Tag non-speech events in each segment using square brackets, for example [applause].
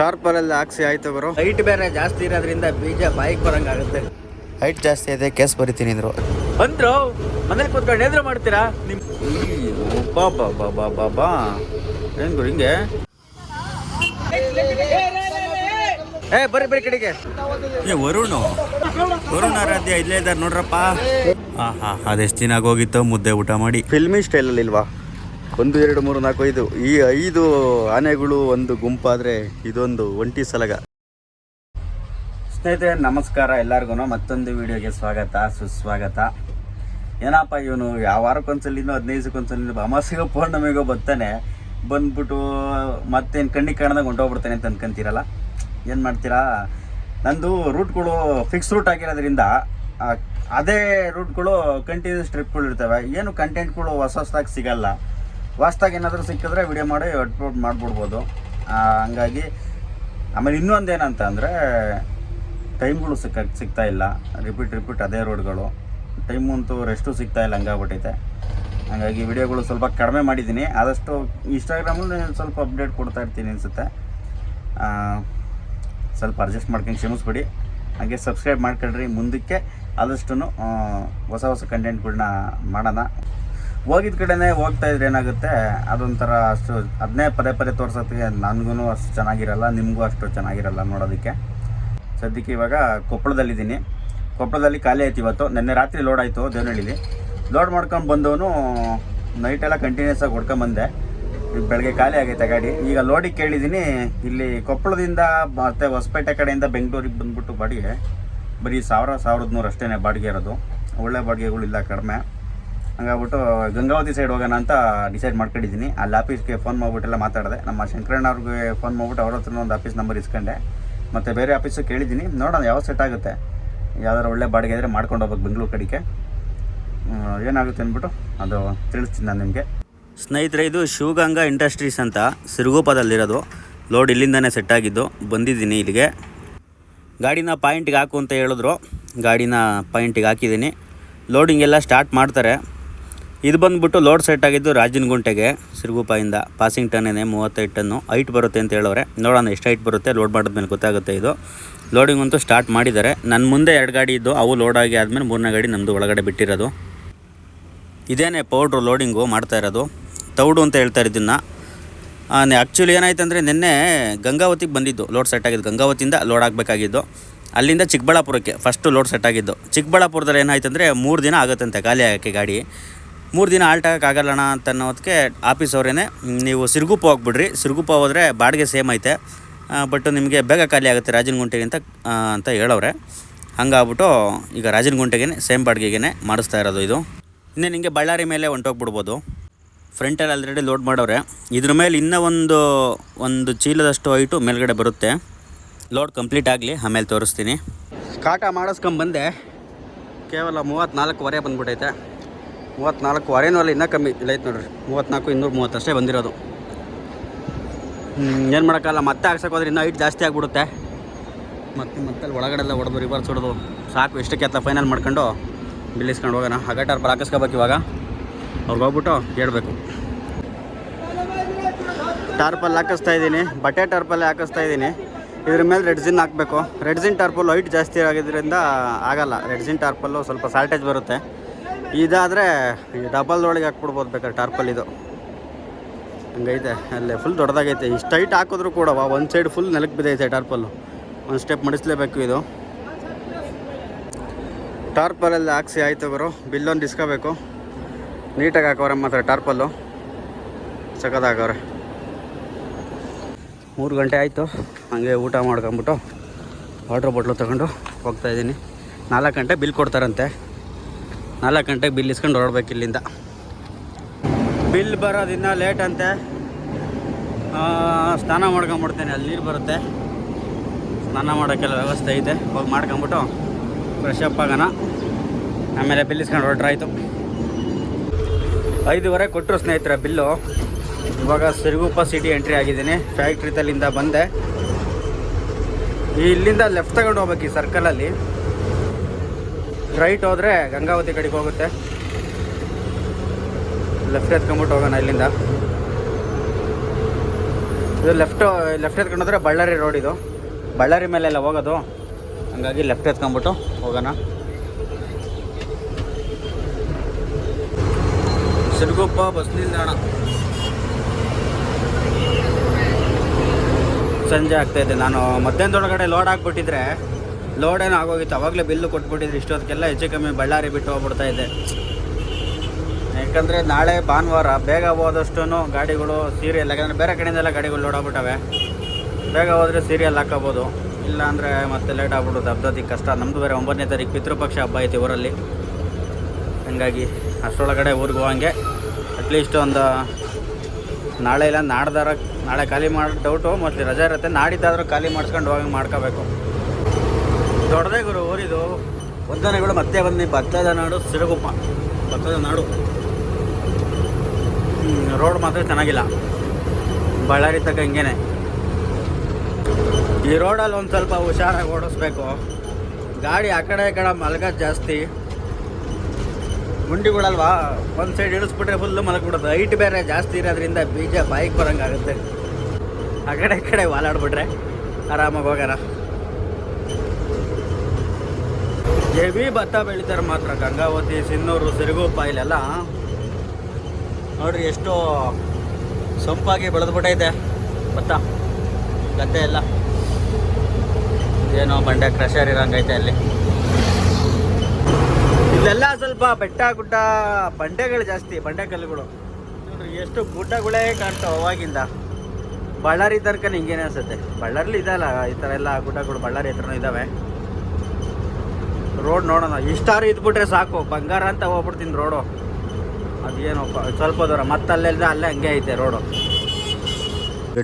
ಟಾರ್ಪಲಲ್ಲಿ ಹಾಕ್ಸಿ ಆಯ್ತು ಗುರು. ಹೈಟ್ ಬೇರೆ ಜಾಸ್ತಿ ಇರೋದ್ರಿಂದ ಬೀಜ ಬಾಯಿಗೆ ಬರಂಗಾಗುತ್ತೆ ಹೈಟ್ ಜಾಸ್ತಿ ಇದೆ ಕೇಸ್ ಬರಿತೀನಿ ಅಂದ್ರು. ಅಂದ್ರು ಮನೇಲಿ ಕೂತ್ಕೊಂಡು ಎದ್ರು ಮಾಡ್ತೀರಾ? ನಿಮ್ ಬಾ ಬಾ ಬಾ ಬಾ ಬಾ ಬಾ. ಏನ್ ಗುರು ಹಿಂಗೆ? ಏ ಬರ್ರಿ ಬರ್ರಿ ಕಡೆಗೆ. ಏ ವರುಣು. ವರುಣ್ ಆರಾಧ್ಯ ಇಲ್ಲೇ ಇದ್ದಾರೆ ನೋಡ್ರಪ್ಪ. ಹಾ ಹಾ ಅದೆಷ್ಟು ದಿನ ಆಗೋಗಿತ್ತು ಮುದ್ದೆ ಊಟ ಮಾಡಿ. ಫಿಲ್ಮಿ ಸ್ಟೈಲಲ್ಲಿ ಇಲ್ವಾ? ಒಂದು, ಎರಡು, ಮೂರು, ನಾಲ್ಕು, ಐದು. ಈ ಐದು ಆನೆಗಳು ಒಂದು ಗುಂಪಾದ್ರೆ ಇದೊಂದು ಒಂಟಿ ಸಲಗ. ಸ್ನೇಹಿತರೆ, ನಮಸ್ಕಾರ ಎಲ್ಲರಿಗೂ ಮತ್ತೊಂದು ವಿಡಿಯೋಗೆ ಸ್ವಾಗತ, ಸುಸ್ವಾಗತ. ಏನಪ್ಪ ಇವನು? ಯಾವ ವಾರಕ್ಕೊಂದ್ಸಲಿನೋ ಹದಿನೈದು ಅಮಾಸೆಗೋ ಪೌರ್ಣಮಿಗೋ ಬರ್ತಾನೆ. ಬಂದ್ಬಿಟ್ಟು ಮತ್ತೇನು ಕಣ್ಣಿಗೆ ಕಾಣದಾಗ ಹೊಂಟೋಗ್ಬಿಡ್ತಾನೆ ಅಂತ ಅನ್ಕೊಂತೀರಲ್ಲ? ಏನು ಮಾಡ್ತೀರಾ? ನಂದು ರೂಟ್ಗಳು ಫಿಕ್ಸ್ ರೂಟ್ ಆಗಿರೋದ್ರಿಂದ ಅದೇ ರೂಟ್ಗಳು ಕಂಟಿನ್ಯೂಸ್ ಟ್ರಿಪ್ಗಳು ಇರ್ತವೆ. ಏನು ಕಂಟೆಂಟ್ಗಳು ಹೊಸ ಹೊಸದಾಗಿ ಸಿಗಲ್ಲ. ಹೊಸ್ದಾಗಿ ಏನಾದರೂ ಸಿಕ್ಕಿದ್ರೆ ವಿಡಿಯೋ ಮಾಡಿ ಅಪ್ಲೋಡ್ ಮಾಡಿಬಿಡ್ಬೋದು. ಹಂಗಾಗಿ ಆಮೇಲೆ ಇನ್ನೊಂದು ಏನಂತ ಅಂದರೆ ಟೈಮ್ಗಳು ಸಿಕ್ಕ, ಸಿಗ್ತಾ ಇಲ್ಲ. ರಿಪೀಟ್ ರಿಪೀಟ್ ಅದೇ ರೋಡ್ಗಳು ಟೈಮ್ ಅಂತೂ ರೆಸ್ಟು ಸಿಗ್ತಾ ಇಲ್ಲ, ಹಂಗಾಗ್ಬಿಟ್ಟೈತೆ. ಹಾಗಾಗಿ ವಿಡಿಯೋಗಳು ಸ್ವಲ್ಪ ಕಡಿಮೆ ಮಾಡಿದ್ದೀನಿ. ಆದಷ್ಟು ಇನ್ಸ್ಟಾಗ್ರಾಮಲ್ಲಿ ಸ್ವಲ್ಪ ಅಪ್ಡೇಟ್ ಕೊಡ್ತಾ ಇರ್ತೀನಿ ಅನಿಸುತ್ತೆ. ಸ್ವಲ್ಪ ಅಡ್ಜಸ್ಟ್ ಮಾಡ್ಕೊಂಡು ಕ್ಷಮಿಸ್ಬಿಡಿ. ಹಾಗೆ ಸಬ್ಸ್ಕ್ರೈಬ್ ಮಾಡ್ಕೊಳ್ರಿ. ಮುಂದಕ್ಕೆ ಆದಷ್ಟು ಹೊಸ ಹೊಸ ಕಂಟೆಂಟ್ಗಳನ್ನ ಮಾಡೋಣ. ಹೋಗಿದ ಕಡೆನೇ ಹೋಗ್ತಾ ಇದ್ರೆ ಏನಾಗುತ್ತೆ, ಅದೊಂಥರ ಅಷ್ಟು ಅದನ್ನೇ ಪದೇ ಪದೇ ತೋರ್ಸೋದಕ್ಕೆ ನನಗೂ ಅಷ್ಟು ಚೆನ್ನಾಗಿರಲ್ಲ, ನಿಮಗೂ ಅಷ್ಟು ಚೆನ್ನಾಗಿರಲ್ಲ ನೋಡೋದಕ್ಕೆ. ಸದ್ಯಕ್ಕೆ ಇವಾಗ ಕೊಪ್ಪಳದಲ್ಲಿದ್ದೀನಿ. ಕೊಪ್ಪಳದಲ್ಲಿ ಖಾಲಿ ಆಯ್ತು ಇವತ್ತು. ನಿನ್ನೆ ರಾತ್ರಿ ಲೋಡ್ ಆಯಿತು ದೇವನಹಳ್ಳಿಲಿ. ಲೋಡ್ ಮಾಡ್ಕೊಂಡು ಬಂದವನು ನೈಟೆಲ್ಲ ಕಂಟಿನ್ಯೂಸ್ ಆಗಿ ಹೊಡ್ಕೊಂಬಂದೆ. ಬೆಳಗ್ಗೆ ಖಾಲಿ ಆಗೈತೆ ಗಾಡಿ. ಈಗ ಲೋಡಿಗೆ ಕೇಳಿದ್ದೀನಿ ಇಲ್ಲಿ ಕೊಪ್ಪಳದಿಂದ ಮತ್ತು ಹೊಸಪೇಟೆ ಕಡೆಯಿಂದ ಬೆಂಗಳೂರಿಗೆ ಬಂದ್ಬಿಟ್ಟು ಬಾಡಿಗೆ. ಬರೀ ಸಾವಿರ, ಸಾವಿರದ ನೂರು ಅಷ್ಟೇ ಬಾಡಿಗೆ ಇರೋದು. ಒಳ್ಳೆ ಬಾಡಿಗೆಗಳು ಇಲ್ಲ ಕಡಿಮೆ. ಹಂಗಾಗ್ಬಿಟ್ಟು ಗಂಗಾವತಿ ಸೈಡ್ ಹೋಗೋಣ ಅಂತ ಡಿಸೈಡ್ ಮಾಡ್ಕೊಂಡಿದ್ದೀನಿ. ಅಲ್ಲಿ ಆಫೀಸ್ಗೆ ಫೋನ್ ಮಾಡ್ಬಿಟ್ಟೆಲ್ಲ ಮಾತಾಡಿದೆ. ನಮ್ಮ ಶಂಕರಣ್ಣ ಅವ್ರಿಗೆ ಫೋನ್ ಮಾಡ್ಬಿಟ್ಟು ಅವ್ರ ಹತ್ರ ಒಂದು ಆಫೀಸ್ ನಂಬರ್ ಇಸ್ಕೊಂಡೆ. ಮತ್ತು ಬೇರೆ ಆಫೀಸು ಕೇಳಿದ್ದೀನಿ. ನೋಡೋಣ ಯಾವ ಸೆಟ್ ಆಗುತ್ತೆ. ಯಾವ್ದಾರು ಒಳ್ಳೆ ಬಾಡಿಗೆ ಇದ್ದರೆ ಮಾಡ್ಕೊಂಡು ಹೋಗ್ಬೇಕು ಬೆಂಗಳೂರು ಕಡೆಗೆ. ಏನಾಗುತ್ತೆ ಅಂದ್ಬಿಟ್ಟು ಅದು ತಿಳಿಸ್ತೀನಿ ನಾನು ನಿಮಗೆ. ಸ್ನೇಹಿತರೆ, ಇದು ಶಿವಗಂಗಾ ಇಂಡಸ್ಟ್ರೀಸ್ ಅಂತ ಸಿರುಗೋಪದಲ್ಲಿರೋದು. ಲೋಡ್ ಇಲ್ಲಿಂದನೇ ಸೆಟ್ ಆಗಿದ್ದು ಬಂದಿದ್ದೀನಿ ಇಲ್ಲಿಗೆ. ಗಾಡಿನ ಪಾಯಿಂಟಿಗೆ ಹಾಕು ಅಂತ ಹೇಳಿದ್ರು. ಗಾಡಿನ ಪಾಯಿಂಟಿಗೆ ಹಾಕಿದ್ದೀನಿ. ಲೋಡಿಂಗ್ ಎಲ್ಲ ಸ್ಟಾರ್ಟ್ ಮಾಡ್ತಾರೆ. ಇದು ಬಂದ್ಬಿಟ್ಟು ಲೋಡ್ ಸೆಟ್ ಆಗಿದ್ದು ರಾಜನಗುಂಟೆಗೆ ಸಿರುಗುಪಾಯಿಂದ ಪಾಸಿಂಗ್ ಟನ್ನೇ ಮೂವತ್ತೈದು ಟನ್ನು ಹೈಟ್ ಬರುತ್ತೆ ಅಂತ ಹೇಳೋರೆ ನೋಡೋಣ ಎಷ್ಟು ಹೈಟ್ ಬರುತ್ತೆ, ಲೋಡ್ ಮಾಡಿದ್ಮೇಲೆ ಗೊತ್ತಾಗುತ್ತೆ ಇದು. ಲೋಡಿಂಗ್ ಅಂತೂ ಸ್ಟಾರ್ಟ್ ಮಾಡಿದ್ದಾರೆ. ನನ್ನ ಮುಂದೆ ಎರಡು ಗಾಡಿ ಇದ್ದು ಅವು ಲೋಡ್ ಆಗಿ ಆದಮೇಲೆ ಮೂರನೇ ಗಾಡಿ ನಮ್ಮದು ಒಳಗಡೆ ಬಿಟ್ಟಿರೋದು. ಇದೇನೇ ಪೌಡ್ರು ಲೋಡಿಂಗು ಮಾಡ್ತಾ ಇರೋದು. ತೌಡು ಅಂತ ಹೇಳ್ತಾ ಇದನ್ನು ಆ್ಯಕ್ಚುಲಿ ಏನಾಯ್ತು ಅಂದರೆ ನಿನ್ನೆ ಗಂಗಾವತಿಗೆ ಬಂದಿದ್ದು. ಲೋಡ್ ಸೆಟ್ ಆಗಿದ್ದು ಗಂಗಾವತಿಯಿಂದ ಲೋಡ್ ಆಗಬೇಕಾಗಿದ್ದು. ಅಲ್ಲಿಂದ ಚಿಕ್ಕಬಳ್ಳಾಪುರಕ್ಕೆ ಫಸ್ಟು ಲೋಡ್ ಸೆಟ್ ಆಗಿದ್ದು. ಚಿಕ್ಕಬಳ್ಳಾಪುರದಲ್ಲಿ ಏನಾಯ್ತು ಅಂದರೆ ಮೂರು ದಿನ ಆಗುತ್ತಂತೆ ಖಾಲಿ ಆಗೋಕ್ಕೆ ಗಾಡಿ. ಮೂರು ದಿನ ಆಲ್ಟ್ ಆಗೋಕ್ಕಾಗಲ್ಲಣ ಅಂತ ಅನ್ನೋದಕ್ಕೆ ಆಫೀಸ್ ಅವರೇನೆ, ನೀವು ಸಿರುಗುಪ್ಪ ಹೋಗ್ಬಿಡ್ರಿ. ಸಿರುಗುಪ್ಪ ಹೋದರೆ ಬಾಡಿಗೆ ಸೇಮ್ ಐತೆ. ಬಟ್ ನಿಮಗೆ ಬೇಗ ಖಾಲಿ ಆಗುತ್ತೆ ರಾಜನಗುಂಟೆಗೆ ಅಂತ ಅಂತ ಹೇಳವ್ರೆ. ಹಂಗಾಗ್ಬಿಟ್ಟು ಈಗ ರಾಜನಗುಂಟೆಗೆ ಸೇಮ್ ಬಾಡಿಗೆಗೆ ಮಾಡಿಸ್ತಾ ಇರೋದು ಇದು. ಇನ್ನೇ ನಿಮಗೆ ಬಳ್ಳಾರಿ ಮೇಲೆ ಹೊಂಟೋಗ್ಬಿಡ್ಬೋದು. ಫ್ರಂಟಲ್ಲಿ ಆಲ್ರೆಡಿ ಲೋಡ್ ಮಾಡವ್ರೆ. ಇದ್ರ ಮೇಲೆ ಇನ್ನೂ ಒಂದು ಒಂದು ಚೀಲದಷ್ಟು ಹೈಟು ಮೇಲ್ಗಡೆ ಬರುತ್ತೆ. ಲೋಡ್ ಕಂಪ್ಲೀಟ್ ಆಗಲಿ, ಆಮೇಲೆ ತೋರಿಸ್ತೀನಿ. ಕಾಟ ಮಾಡಿಸ್ಕೊಂಬಂದೆ, ಕೇವಲ ಮೂವತ್ತ್ನಾಲ್ಕುವರೆ ಬಂದ್ಬಿಟ್ಟೈತೆ ಮೂವತ್ತ್ನಾಲ್ಕುವರೆನೂ ಅಲ್ಲಿ, ಇನ್ನೂ ಕಮ್ಮಿ. ಇಲ್ಲ, ಐತೆ ನೋಡ್ರಿ. ಮೂವತ್ತ್ನಾಲ್ಕು ಇನ್ನೂರು ಮೂವತ್ತಷ್ಟೇ ಬಂದಿರೋದು. ಏನು ಮಾಡೋಕ್ಕಲ್ಲ ಮತ್ತೆ ಹಾಕ್ಸಕ್ಕೆ ಹೋದ್ರೆ ಇನ್ನೂ ಹೈಟ್ ಜಾಸ್ತಿ ಆಗಿಬಿಡುತ್ತೆ. ಮತ್ತೆ ಮತ್ತೆ ಅಲ್ಲಿ ಒಳಗಡೆಲ್ಲ ಹೊಡೆದು ರಿವರ್ಸ್ ಹೊಡೆದು ಸಾಕು. ಎಷ್ಟಕ್ಕೆ ಎತ್ತ ಫೈನಲ್ ಮಾಡ್ಕೊಂಡು ಬಿಲ್ಲಿಸ್ಕೊಂಡು ಹೋಗೋಣ. ಹಗಟಾರ್ ಬರ ಹಾಕಿಸ್ಕೋಬೇಕು ಇವಾಗ. ಅವ್ರಿಗೆ ಹೋಗ್ಬಿಟ್ಟು ಹೇಳ್ಬೇಕು ಟಾರ್ಪಲ್ಲಿ ಹಾಕಿಸ್ತಾ ಇದ್ದೀನಿ. ಬಟ್ಟೆ ಟಾರ್ಪಲ್ಲೇ ಹಾಕಿಸ್ತಾ ಇದ್ದೀನಿ. ಇದ್ರ ಮೇಲೆ ರೆಡ್ಜಿನ್ ಹಾಕಬೇಕು. ರೆಡ್ಜಿನ್ ಟಾರ್ಪಲ್ ಹೈಟ್ ಜಾಸ್ತಿ ಆಗಿದ್ದರಿಂದ ಆಗಲ್ಲ. ರೆಡ್ಜಿನ್ ಟಾರ್ಪಲ್ಲು ಸ್ವಲ್ಪ ಸಾಲ್ಟೇಜ್ ಬರುತ್ತೆ. ಇದಾದರೆ ಡಬಲ್ ಒಳಗೆ ಹಾಕ್ಬಿಡ್ಬೋದು ಬೇಕಾದ್ರೆ ಟಾರ್ಪಲ್ ಇದು. ಹಂಗೈತೆ, ಅಲ್ಲೇ ಫುಲ್ ದೊಡ್ಡದಾಗೈತೆ. ಇಷ್ಟು ಟೈಟ್ ಹಾಕಿದ್ರು ಕೂಡ ಒಂದು ಸೈಡ್ ಫುಲ್ ನೆಲಕ್ಕೆ ಬಿದ್ದೈತೆ ಟಾರ್ಪಲ್ಲು ಒಂದು ಸ್ಟೆಪ್ ಮಡಿಸ್ಲೇಬೇಕು ಇದು. ಟಾರ್ಪಲಲ್ಲಿ ಹಾಕ್ಸಿ, ಆಯ್ತು ಗುರು. ಬಿಲ್ಲೊಂದು ಡಿಸ್ಕೋಬೇಕು ನೀಟಾಗಿ ಹಾಕೋರೆ ಮಾತ್ರ ಟಾರ್ಪಲ್ಲು ಸಕದಾಗವ್ರೆ ಮೂರು ಗಂಟೆ ಆಯಿತು. ಹಾಗೆ ಊಟ ಮಾಡ್ಕೊಂಬಿಟ್ಟು ವಾಟ್ರ್ ಬಾಟ್ಲು ತೊಗೊಂಡು ಹೋಗ್ತಾ ಇದ್ದೀನಿ. ನಾಲ್ಕು ಗಂಟೆ ಬಿಲ್ ಕೊಡ್ತಾರಂತೆ. ನಾಲ್ಕು ಗಂಟೆಗೆ ಬಿಲ್ ಇಸ್ಕೊಂಡು ಹೊರಡ್ಬೇಕು ಇಲ್ಲಿಂದ. ಬಿಲ್ ಬರೋದಿನ್ನ ಲೇಟ್ ಅಂತೆ. ಸ್ನಾನ ಮಾಡ್ಕೊಂಬಿಡ್ತೇನೆ, ಅಲ್ಲಿ ನೀರು ಬರುತ್ತೆ. ಸ್ನಾನ ಮಾಡೋಕ್ಕೆಲ್ಲ ವ್ಯವಸ್ಥೆ ಇದೆ. ಹೋಗಿ ಮಾಡ್ಕೊಂಬಿಟ್ಟು ಫ್ರೆಶ್ ಅಪ್ ಆಗೋಣ. ಆಮೇಲೆ ಬಿಲ್ ಇಸ್ಕೊಂಡು ಹೊರಟ್ರಾಯ್ತು ಐದುವರೆ ಕೊಟ್ಟರು ಸ್ನೇಹಿತರೆ ಬಿಲ್ಲು. ಇವಾಗ ಸಿರುಗುಪ್ಪ ಸಿಟಿ ಎಂಟ್ರಿ ಆಗಿದ್ದೀನಿ. ಫ್ಯಾಕ್ಟ್ರಿ ತಲ್ಲಿಂದ ಬಂದೆ. ಇಲ್ಲಿಂದ ಲೆಫ್ಟ್ ತಗೊಂಡು ಹೋಗ್ಬೇಕು ಈ ಸರ್ಕಲಲ್ಲಿ ರೈಟ್ ಹೋದರೆ ಗಂಗಾವತಿ ಕಡೆಗೆ ಹೋಗುತ್ತೆ. ಲೆಫ್ಟ್ ಎತ್ಕೊಂಬಿಟ್ಟು ಹೋಗೋಣ ಇಲ್ಲಿಂದ. ಇದು ಲೆಫ್ಟ್ ಲೆಫ್ಟ್ ಎತ್ಕೊಂಡ್ರೆ ಬಳ್ಳಾರಿ ರೋಡ್ ಇದು. ಬಳ್ಳಾರಿ ಮೇಲೆಲ್ಲ ಹೋಗೋದು. ಹಂಗಾಗಿ ಲೆಫ್ಟ್ ಎತ್ಕೊಂಬಿಟ್ಟು ಹೋಗೋಣ. ಸಿರುಗುಪ್ಪ ಬಸ್ ನಿಲ್ದಾಣ. ಸಂಜೆ ಆಗ್ತಾಯಿದೆ ನಾನು ಮಧ್ಯಾಹ್ನದೊಳಗಡೆ ಲೋಡ್ ಆಗಿಬಿಟ್ಟಿದ್ರೆ ಲೋಡ್ ಏನೋ ಆಗೋಗಿತ್ತು. ಅವಾಗಲೇ ಬಿಲ್ಲು ಕೊಟ್ಬಿಟ್ಟಿದ್ರು. ಇಷ್ಟೊತ್ತಿಗೆಲ್ಲ ಹೆಚ್ಚು ಕಮ್ಮಿ ಬಳ್ಳಾರಿ ಬಿಟ್ಟು ಹೋಗ್ಬಿಡ್ತಾ ಇದೆ. ಯಾಕಂದರೆ ನಾಳೆ ಭಾನುವಾರ ಬೇಗ ಹೋದಷ್ಟು ಗಾಡಿಗಳು ಸೀರಿಯಲ್ ಯಾಕಂದರೆ ಬೇರೆ ಕಡೆಯಿಂದೆಲ್ಲ ಗಾಡಿಗಳು ಲೋಡ್ ಆಗ್ಬಿಟ್ಟವೆ. ಬೇಗ ಹೋದರೆ ಸೀರಿಯಲ್ ಹಾಕೋಬೋದು. ಇಲ್ಲ ಅಂದರೆ ಮತ್ತೆ ಲೇಟ್ ಆಗ್ಬಿಡೋದು ಹಬ್ಬದಕ್ಕೆ ಕಷ್ಟ. ನಮ್ಮದು ಬೇರೆ ಒಂಬತ್ತನೇ ತಾರೀಕು ಪಿತೃಪಕ್ಷ ಹಬ್ಬ ಐತಿ ಊರಲ್ಲಿ. ಹಂಗಾಗಿ ಅಷ್ಟರೊಳಗಡೆ ಊರಿಗೆ ಹೋಗಂಗೆ ಅಟ್ಲೀಸ್ಟ್ ಒಂದು ನಾಳೆ ಇಲ್ಲ, ನಾಡ್ದಾರ ನಾಳೆ ಖಾಲಿ ಮಾಡಿ ಡೌಟು ಮತ್ತು ರಜೆ ಇರುತ್ತೆ. ನಾಡಿದ್ದಾದರೂ ಖಾಲಿ ಮಾಡಿಸ್ಕೊಂಡು ಹೋಗಂಗೆ ಮಾಡ್ಕೋಬೇಕು. ದೊಡ್ಡದೇ ಗುರು, ಊರಿದು ವಂದನೆಗಳು ಮತ್ತೆ ಬಂದು ಭತ್ತದ ನಾಡು, ಸಿರುಗುಪ್ಪ. ಭತ್ತದ ನಾಡು. ರೋಡ್ ಮಾತ್ರ ಚೆನ್ನಾಗಿಲ್ಲ. ಬಳ್ಳಾರಿ ತಕ್ಕ ಹಿಂಗೇನೆ. ಈ ರೋಡಲ್ಲಿ ಒಂದು ಸ್ವಲ್ಪ ಹುಷಾರಾಗಿ ಓಡಿಸ್ಬೇಕು. ಗಾಡಿ ಆ ಕಡೆ ಈ ಕಡೆ ಮಲಗೋದು ಜಾಸ್ತಿ. ಗುಂಡಿಗಳಲ್ವಾ? ಒಂದು ಸೈಡ್ ಇಳಿಸ್ಬಿಟ್ರೆ ಫುಲ್ಲು ಮಲಗ್ಬಿಡೋದು. ಹೈಟ್ ಬೇರೆ ಜಾಸ್ತಿ ಇರೋದ್ರಿಂದ ಬೀಜ ಬಾಯಿಗೆ ಬರೋಂಗಾಗುತ್ತೆ. ಆ ಕಡೆ ಈ ಕಡೆ ಆರಾಮಾಗಿ ಹೋಗಾರ ಹೆವಿ ಭತ್ತ ಬೆಳಿತಾರೆ ಮಾತ್ರ. ಗಂಗಾವತಿ, ಸಿನ್ನೂರು, ಸಿರುಗುಪ್ಪ ಇಲ್ಲೆಲ್ಲ. ನೋಡ್ರಿ ಎಷ್ಟು ಸೊಂಪಾಗಿ ಬೆಳೆದ್ಬಿಟ್ಟೈತೆ ಭತ್ತ. ಗದ್ದೆ ಎಲ್ಲ. ಏನೋ ಬಂಡೆ ಕ್ರಷರ್ ಇರೋಂಗೈತೆ ಅಲ್ಲಿ. ಇಲ್ಲೆಲ್ಲ ಸ್ವಲ್ಪ ಬೆಟ್ಟ ಗುಡ್ಡ ಬಂಡೆಗಳು ಜಾಸ್ತಿ, ಬಂಡೆ ಕಲ್ಲುಗಳು. ನೋಡ್ರಿ ಎಷ್ಟು ಗುಡ್ಡಗಳೇ ಕಾಣ್ತಾವೆ ಅವಾಗಿಂದ. ಬಳ್ಳಾರಿ ತನಕ ಹಿಂಗೇನೆ ಅನ್ಸುತ್ತೆ. ಬಳ್ಳಾರಿಲಿ ಇದಲ್ಲ ಈ ಥರ ಎಲ್ಲ ಗುಡ್ಡಗಳು ಬಳ್ಳಾರಿ ಹತ್ರನೂ ಇದ್ದಾವೆ ರೋಡ್ ನೋಡೋಣ. ಇಷ್ಟಾರು ಇದ್ಬಿಟ್ರೆ ಸಾಕು. ಬಂಗಾರ ಅಂತ ಹೋಗ್ಬಿಡ್ತೀನಿ ರೋಡು. ಅದೇನಪ್ಪ ಸ್ವಲ್ಪ ದೂರ. ಮತ್ತೆ ಅಲ್ಲೆಲ್ಲ ಅಲ್ಲೇ ಹಂಗೆ ಐತೆ ರೋಡು.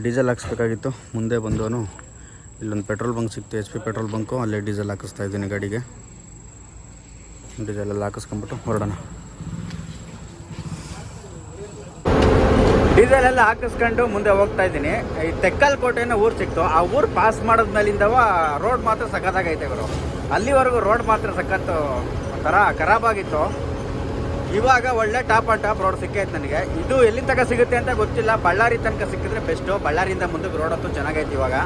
ಡೀಸೆಲ್ ಹಾಕ್ಸ್ಬೇಕಾಗಿತ್ತು. ಮುಂದೆ ಬಂದವನು. ಇಲ್ಲೊಂದು ಪೆಟ್ರೋಲ್ ಬಂಕ್ ಸಿಕ್ತು. H P petrol bunk. ಅಲ್ಲೇ ಡೀಸೆಲ್ ಹಾಕಿಸ್ತಾ ಇದ್ದೀನಿ ಗಾಡಿಗೆ. ಡೀಸೆಲ್ ಎಲ್ಲ ಹಾಕಿಸ್ಕೊಂಬಿಟ್ಟು ಹೊರಡೋಣ. ಡೀಸೆಲ್ ಎಲ್ಲ ಹಾಕಿಸ್ಕೊಂಡು ಮುಂದೆ ಹೋಗ್ತಾ ಇದ್ದೀನಿ. ಈ ತೆಕ್ಕಲ್ ಕೋಟೆನ ಊರು ಸಿಕ್ತು. ಆ ಊರು ಪಾಸ್ ಮಾಡಿದ್ಮೇಲಿಂದವ ರೋಡ್ ಮಾತ್ರ ಸಖತ್ತಾಗೈತೆ ಗುರು. ಅಲ್ಲಿವರೆಗೂ ರೋಡ್ ಮಾತ್ರ ಸಖತ್ತು ಒಂಥರ ಖರಾಬಾಗಿತ್ತು ಇವಾಗ ಒಳ್ಳೆ ಟಾಪ್ ಆ್ಯಂಡ್ ಟಾಪ್ ರೋಡ್ ಸಿಕ್ಕೈತೆ ನನಗೆ. ಇದು ಎಲ್ಲಿ ತನಕ ಸಿಗುತ್ತೆ ಅಂತ ಗೊತ್ತಿಲ್ಲ. ಬಳ್ಳಾರಿ ತನಕ ಸಿಕ್ಕಿದ್ರೆ ಬೆಸ್ಟು ಬಳ್ಳಾರಿಯಿಂದ ಮುಂದಕ್ಕೆ ರೋಡ್ ಅಂತೂ ಚೆನ್ನಾಗೈತೆ ಇವಾಗ.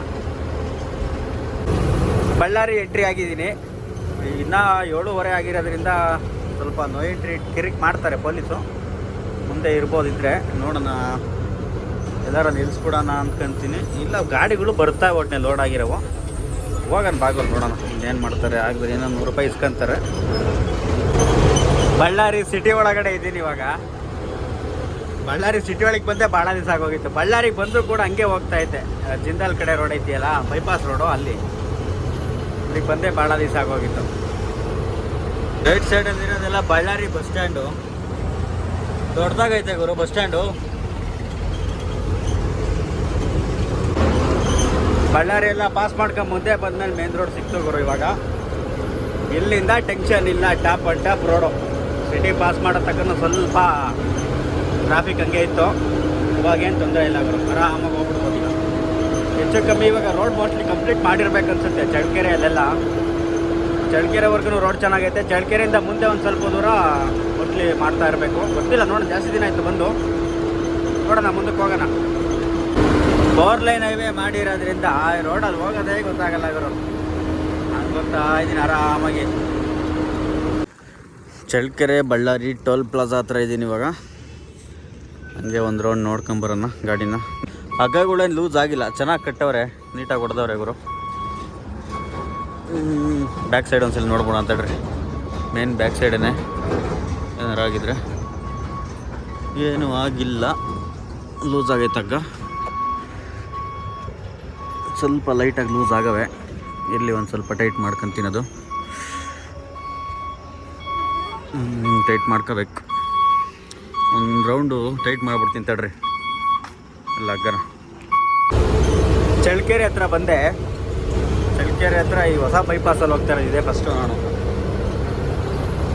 ಬಳ್ಳಾರಿ ಎಂಟ್ರಿ ಆಗಿದ್ದೀನಿ. ಇನ್ನೂ ಏಳುವರೆ ಆಗಿರೋದ್ರಿಂದ ಸ್ವಲ್ಪ ನೋ ಎಂಟ್ರಿ ಕಿರಿಕ್ ಮಾಡ್ತಾರೆ ಪೊಲೀಸು. ಮುಂದೆ ಇರ್ಬೋದಿದ್ರೆ ನೋಡೋಣ. ಎಲ್ಲರೂ ನಿಲ್ಲಿಸ್ಬಿಡೋಣ ಅಂದ್ಕೊಂತೀನಿ ಇಲ್ಲ, ಗಾಡಿಗಳು ಬರ್ತಾ ಒಟ್ಟಿನ ಲೋಡ್ ಆಗಿರೋವು. ಹೋಗೋಣ ಬಾಗಲ್ ನೋಡೋಣ. ಏನು ಮಾಡ್ತಾರೆ? ಆಗ್ಬೋದು ಏನೋ ನೂರು ರೂಪಾಯಿ ಇಸ್ಕೊಂತಾರೆ. ಬಳ್ಳಾರಿ ಸಿಟಿ ಒಳಗಡೆ ಇದ್ದೀನಿ ಇವಾಗ. ಬಳ್ಳಾರಿ ಸಿಟಿ ಒಳಗೆ ಬಂದೆ ಭಾಳ ದಿವಸ ಆಗೋಗಿತ್ತು. ಬಳ್ಳಾರಿಗೆ ಬಂದರೂ ಕೂಡ ಹಂಗೆ ಹೋಗ್ತಾ ಇದ್ದೆ. ಜಿಂದಾಲ್ ಕಡೆ ರೋಡ್ ಐತಿಯಲ್ಲ ಬೈಪಾಸ್ ರೋಡು ಅಲ್ಲಿ. ಅಲ್ಲಿಗೆ ಬಂದೆ ಭಾಳ ದಿವಸ ಆಗೋಗಿತ್ತು. ರೈಟ್ ಸೈಡಲ್ಲಿ ಇರೋದೆಲ್ಲ ಬಳ್ಳಾರಿ ಬಸ್ ಸ್ಟ್ಯಾಂಡು. ದೊಡ್ಡದಾಗೈತೆ ಗುರು, ಬಸ್ ಸ್ಟ್ಯಾಂಡು. ಬಳ್ಳಾರಿ ಎಲ್ಲ ಪಾಸ್ ಮಾಡ್ಕೊಂಡು ಮುಂದೆ ಬಂದ್ಮೇಲೆ ಮೇನ್ ರೋಡ್ ಸಿಕ್ತು ಗುರು ಇವಾಗ. ಇಲ್ಲಿಂದ ಟೆನ್ಷನ್ ಇಲ್ಲ top and top road city pass ಮಾಡೋ ತಕ್ಕ ಸ್ವಲ್ಪ ಟ್ರಾಫಿಕ್ ಹಂಗೆ ಇತ್ತು. ಇವಾಗೇನು ತೊಂದರೆ ಇಲ್ಲ ಗುರು, ಆರಾಮಾಗಿ ಹೋಗ್ಬಿಡ್ಬೋದು. ಹೆಚ್ಚು ಕಮ್ಮಿ ಇವಾಗ ರೋಡ್ ಮೋಸ್ಟ್ಲಿ ಕಂಪ್ಲೀಟ್ ಮಾಡಿರ್ಬೇಕು ಅನ್ಸುತ್ತೆ, ಚಳ್ಳಕೆರೆ ಅಲ್ಲೆಲ್ಲ. ಚಳ್ಳಕೆರೆವರೆಗೂ ರೋಡ್ ಚೆನ್ನಾಗೈತೆ. ಚಳ್ಳಕೆರೆಯಿಂದ ಮುಂದೆ ಒಂದು ಸ್ವಲ್ಪ ದೂರ ಮೋಸ್ಟ್ಲಿ ಮಾಡ್ತಾ ಇರಬೇಕು. ಗೊತ್ತಿಲ್ಲ, ನೋಡೋಣ, ಜಾಸ್ತಿ ದಿನ ಆಯಿತು ಬಂದು. ನೋಡೋಣ, ಮುಂದಕ್ಕೆ ಹೋಗೋಣ. ಫೋರ್ ಲೈನ್ ಹೈವೇ ಮಾಡಿರೋದ್ರಿಂದ ಆ ರೋಡಲ್ಲಿ ಹೋಗೋದೇ ಗೊತ್ತಾಗಲ್ಲ ಇವರು. ನಾನು ಗೊತ್ತಾ ಇದ್ದೀನಿ ಆರಾಮಾಗಿ. ಚಳ್ಳಕೆರೆ, ಬಳ್ಳಾರಿ, ಟೋಲ್ ಪ್ಲಾಜಾ ಹತ್ರ ಇದ್ದೀನಿ ಇವಾಗ. ಹಂಗೆ ಒಂದು ರೌಂಡ್ ನೋಡ್ಕೊಂಬರೋಣ ಗಾಡಿನ. ಹಗ್ಗಗಳೇನು ಲೂಸ್ ಆಗಿಲ್ಲ, ಚೆನ್ನಾಗಿ ಕಟ್ಟವ್ರೆ, ನೀಟಾಗಿ ಹೊಡೆದವ್ರೆ ಇವರು. ಬ್ಯಾಕ್ ಸೈಡ್ ಒಂದ್ಸಲ ನೋಡ್ಬೋಣ ಅಂತ ಹೇಳ್ರಿ. ಮೇನ್ ಬ್ಯಾಕ್ ಸೈಡೇ ಏನಾರು ಆಗಿದ್ರೆ. ಏನೂ ಆಗಿಲ್ಲ. ಲೂಸ್ ಆಗೈತೆ ಹಗ್ಗ. ಸ್ವಲ್ಪ ಲೈಟಾಗಿ ಲೂಸ್ ಆಗವೆ. ಇರಲಿ ಒಂದು ಸ್ವಲ್ಪ ಟೈಟ್ ಮಾಡ್ಕೊಂತೀನಿ ಅದು ಟೈಟ್ ಮಾಡ್ಕೋಬೇಕು. ಒಂದು ರೌಂಡು ಟೈಟ್ ಮಾಡ್ಬಿಡ್ತೀನಿ ತಡ್ರಿ. ಎಲ್ಲ ಹಗ್ಗನ ಚಳ್ಳಕೆರೆ ಹತ್ರ ಬಂದೆ. ಚಳ್ಳಕೆರೆ ಹತ್ರ ಈ ಹೊಸ ಬೈಪಾಸಲ್ಲಿ ಹೋಗ್ತಾರೆ ಇದೇ ಫಸ್ಟು ನಾನು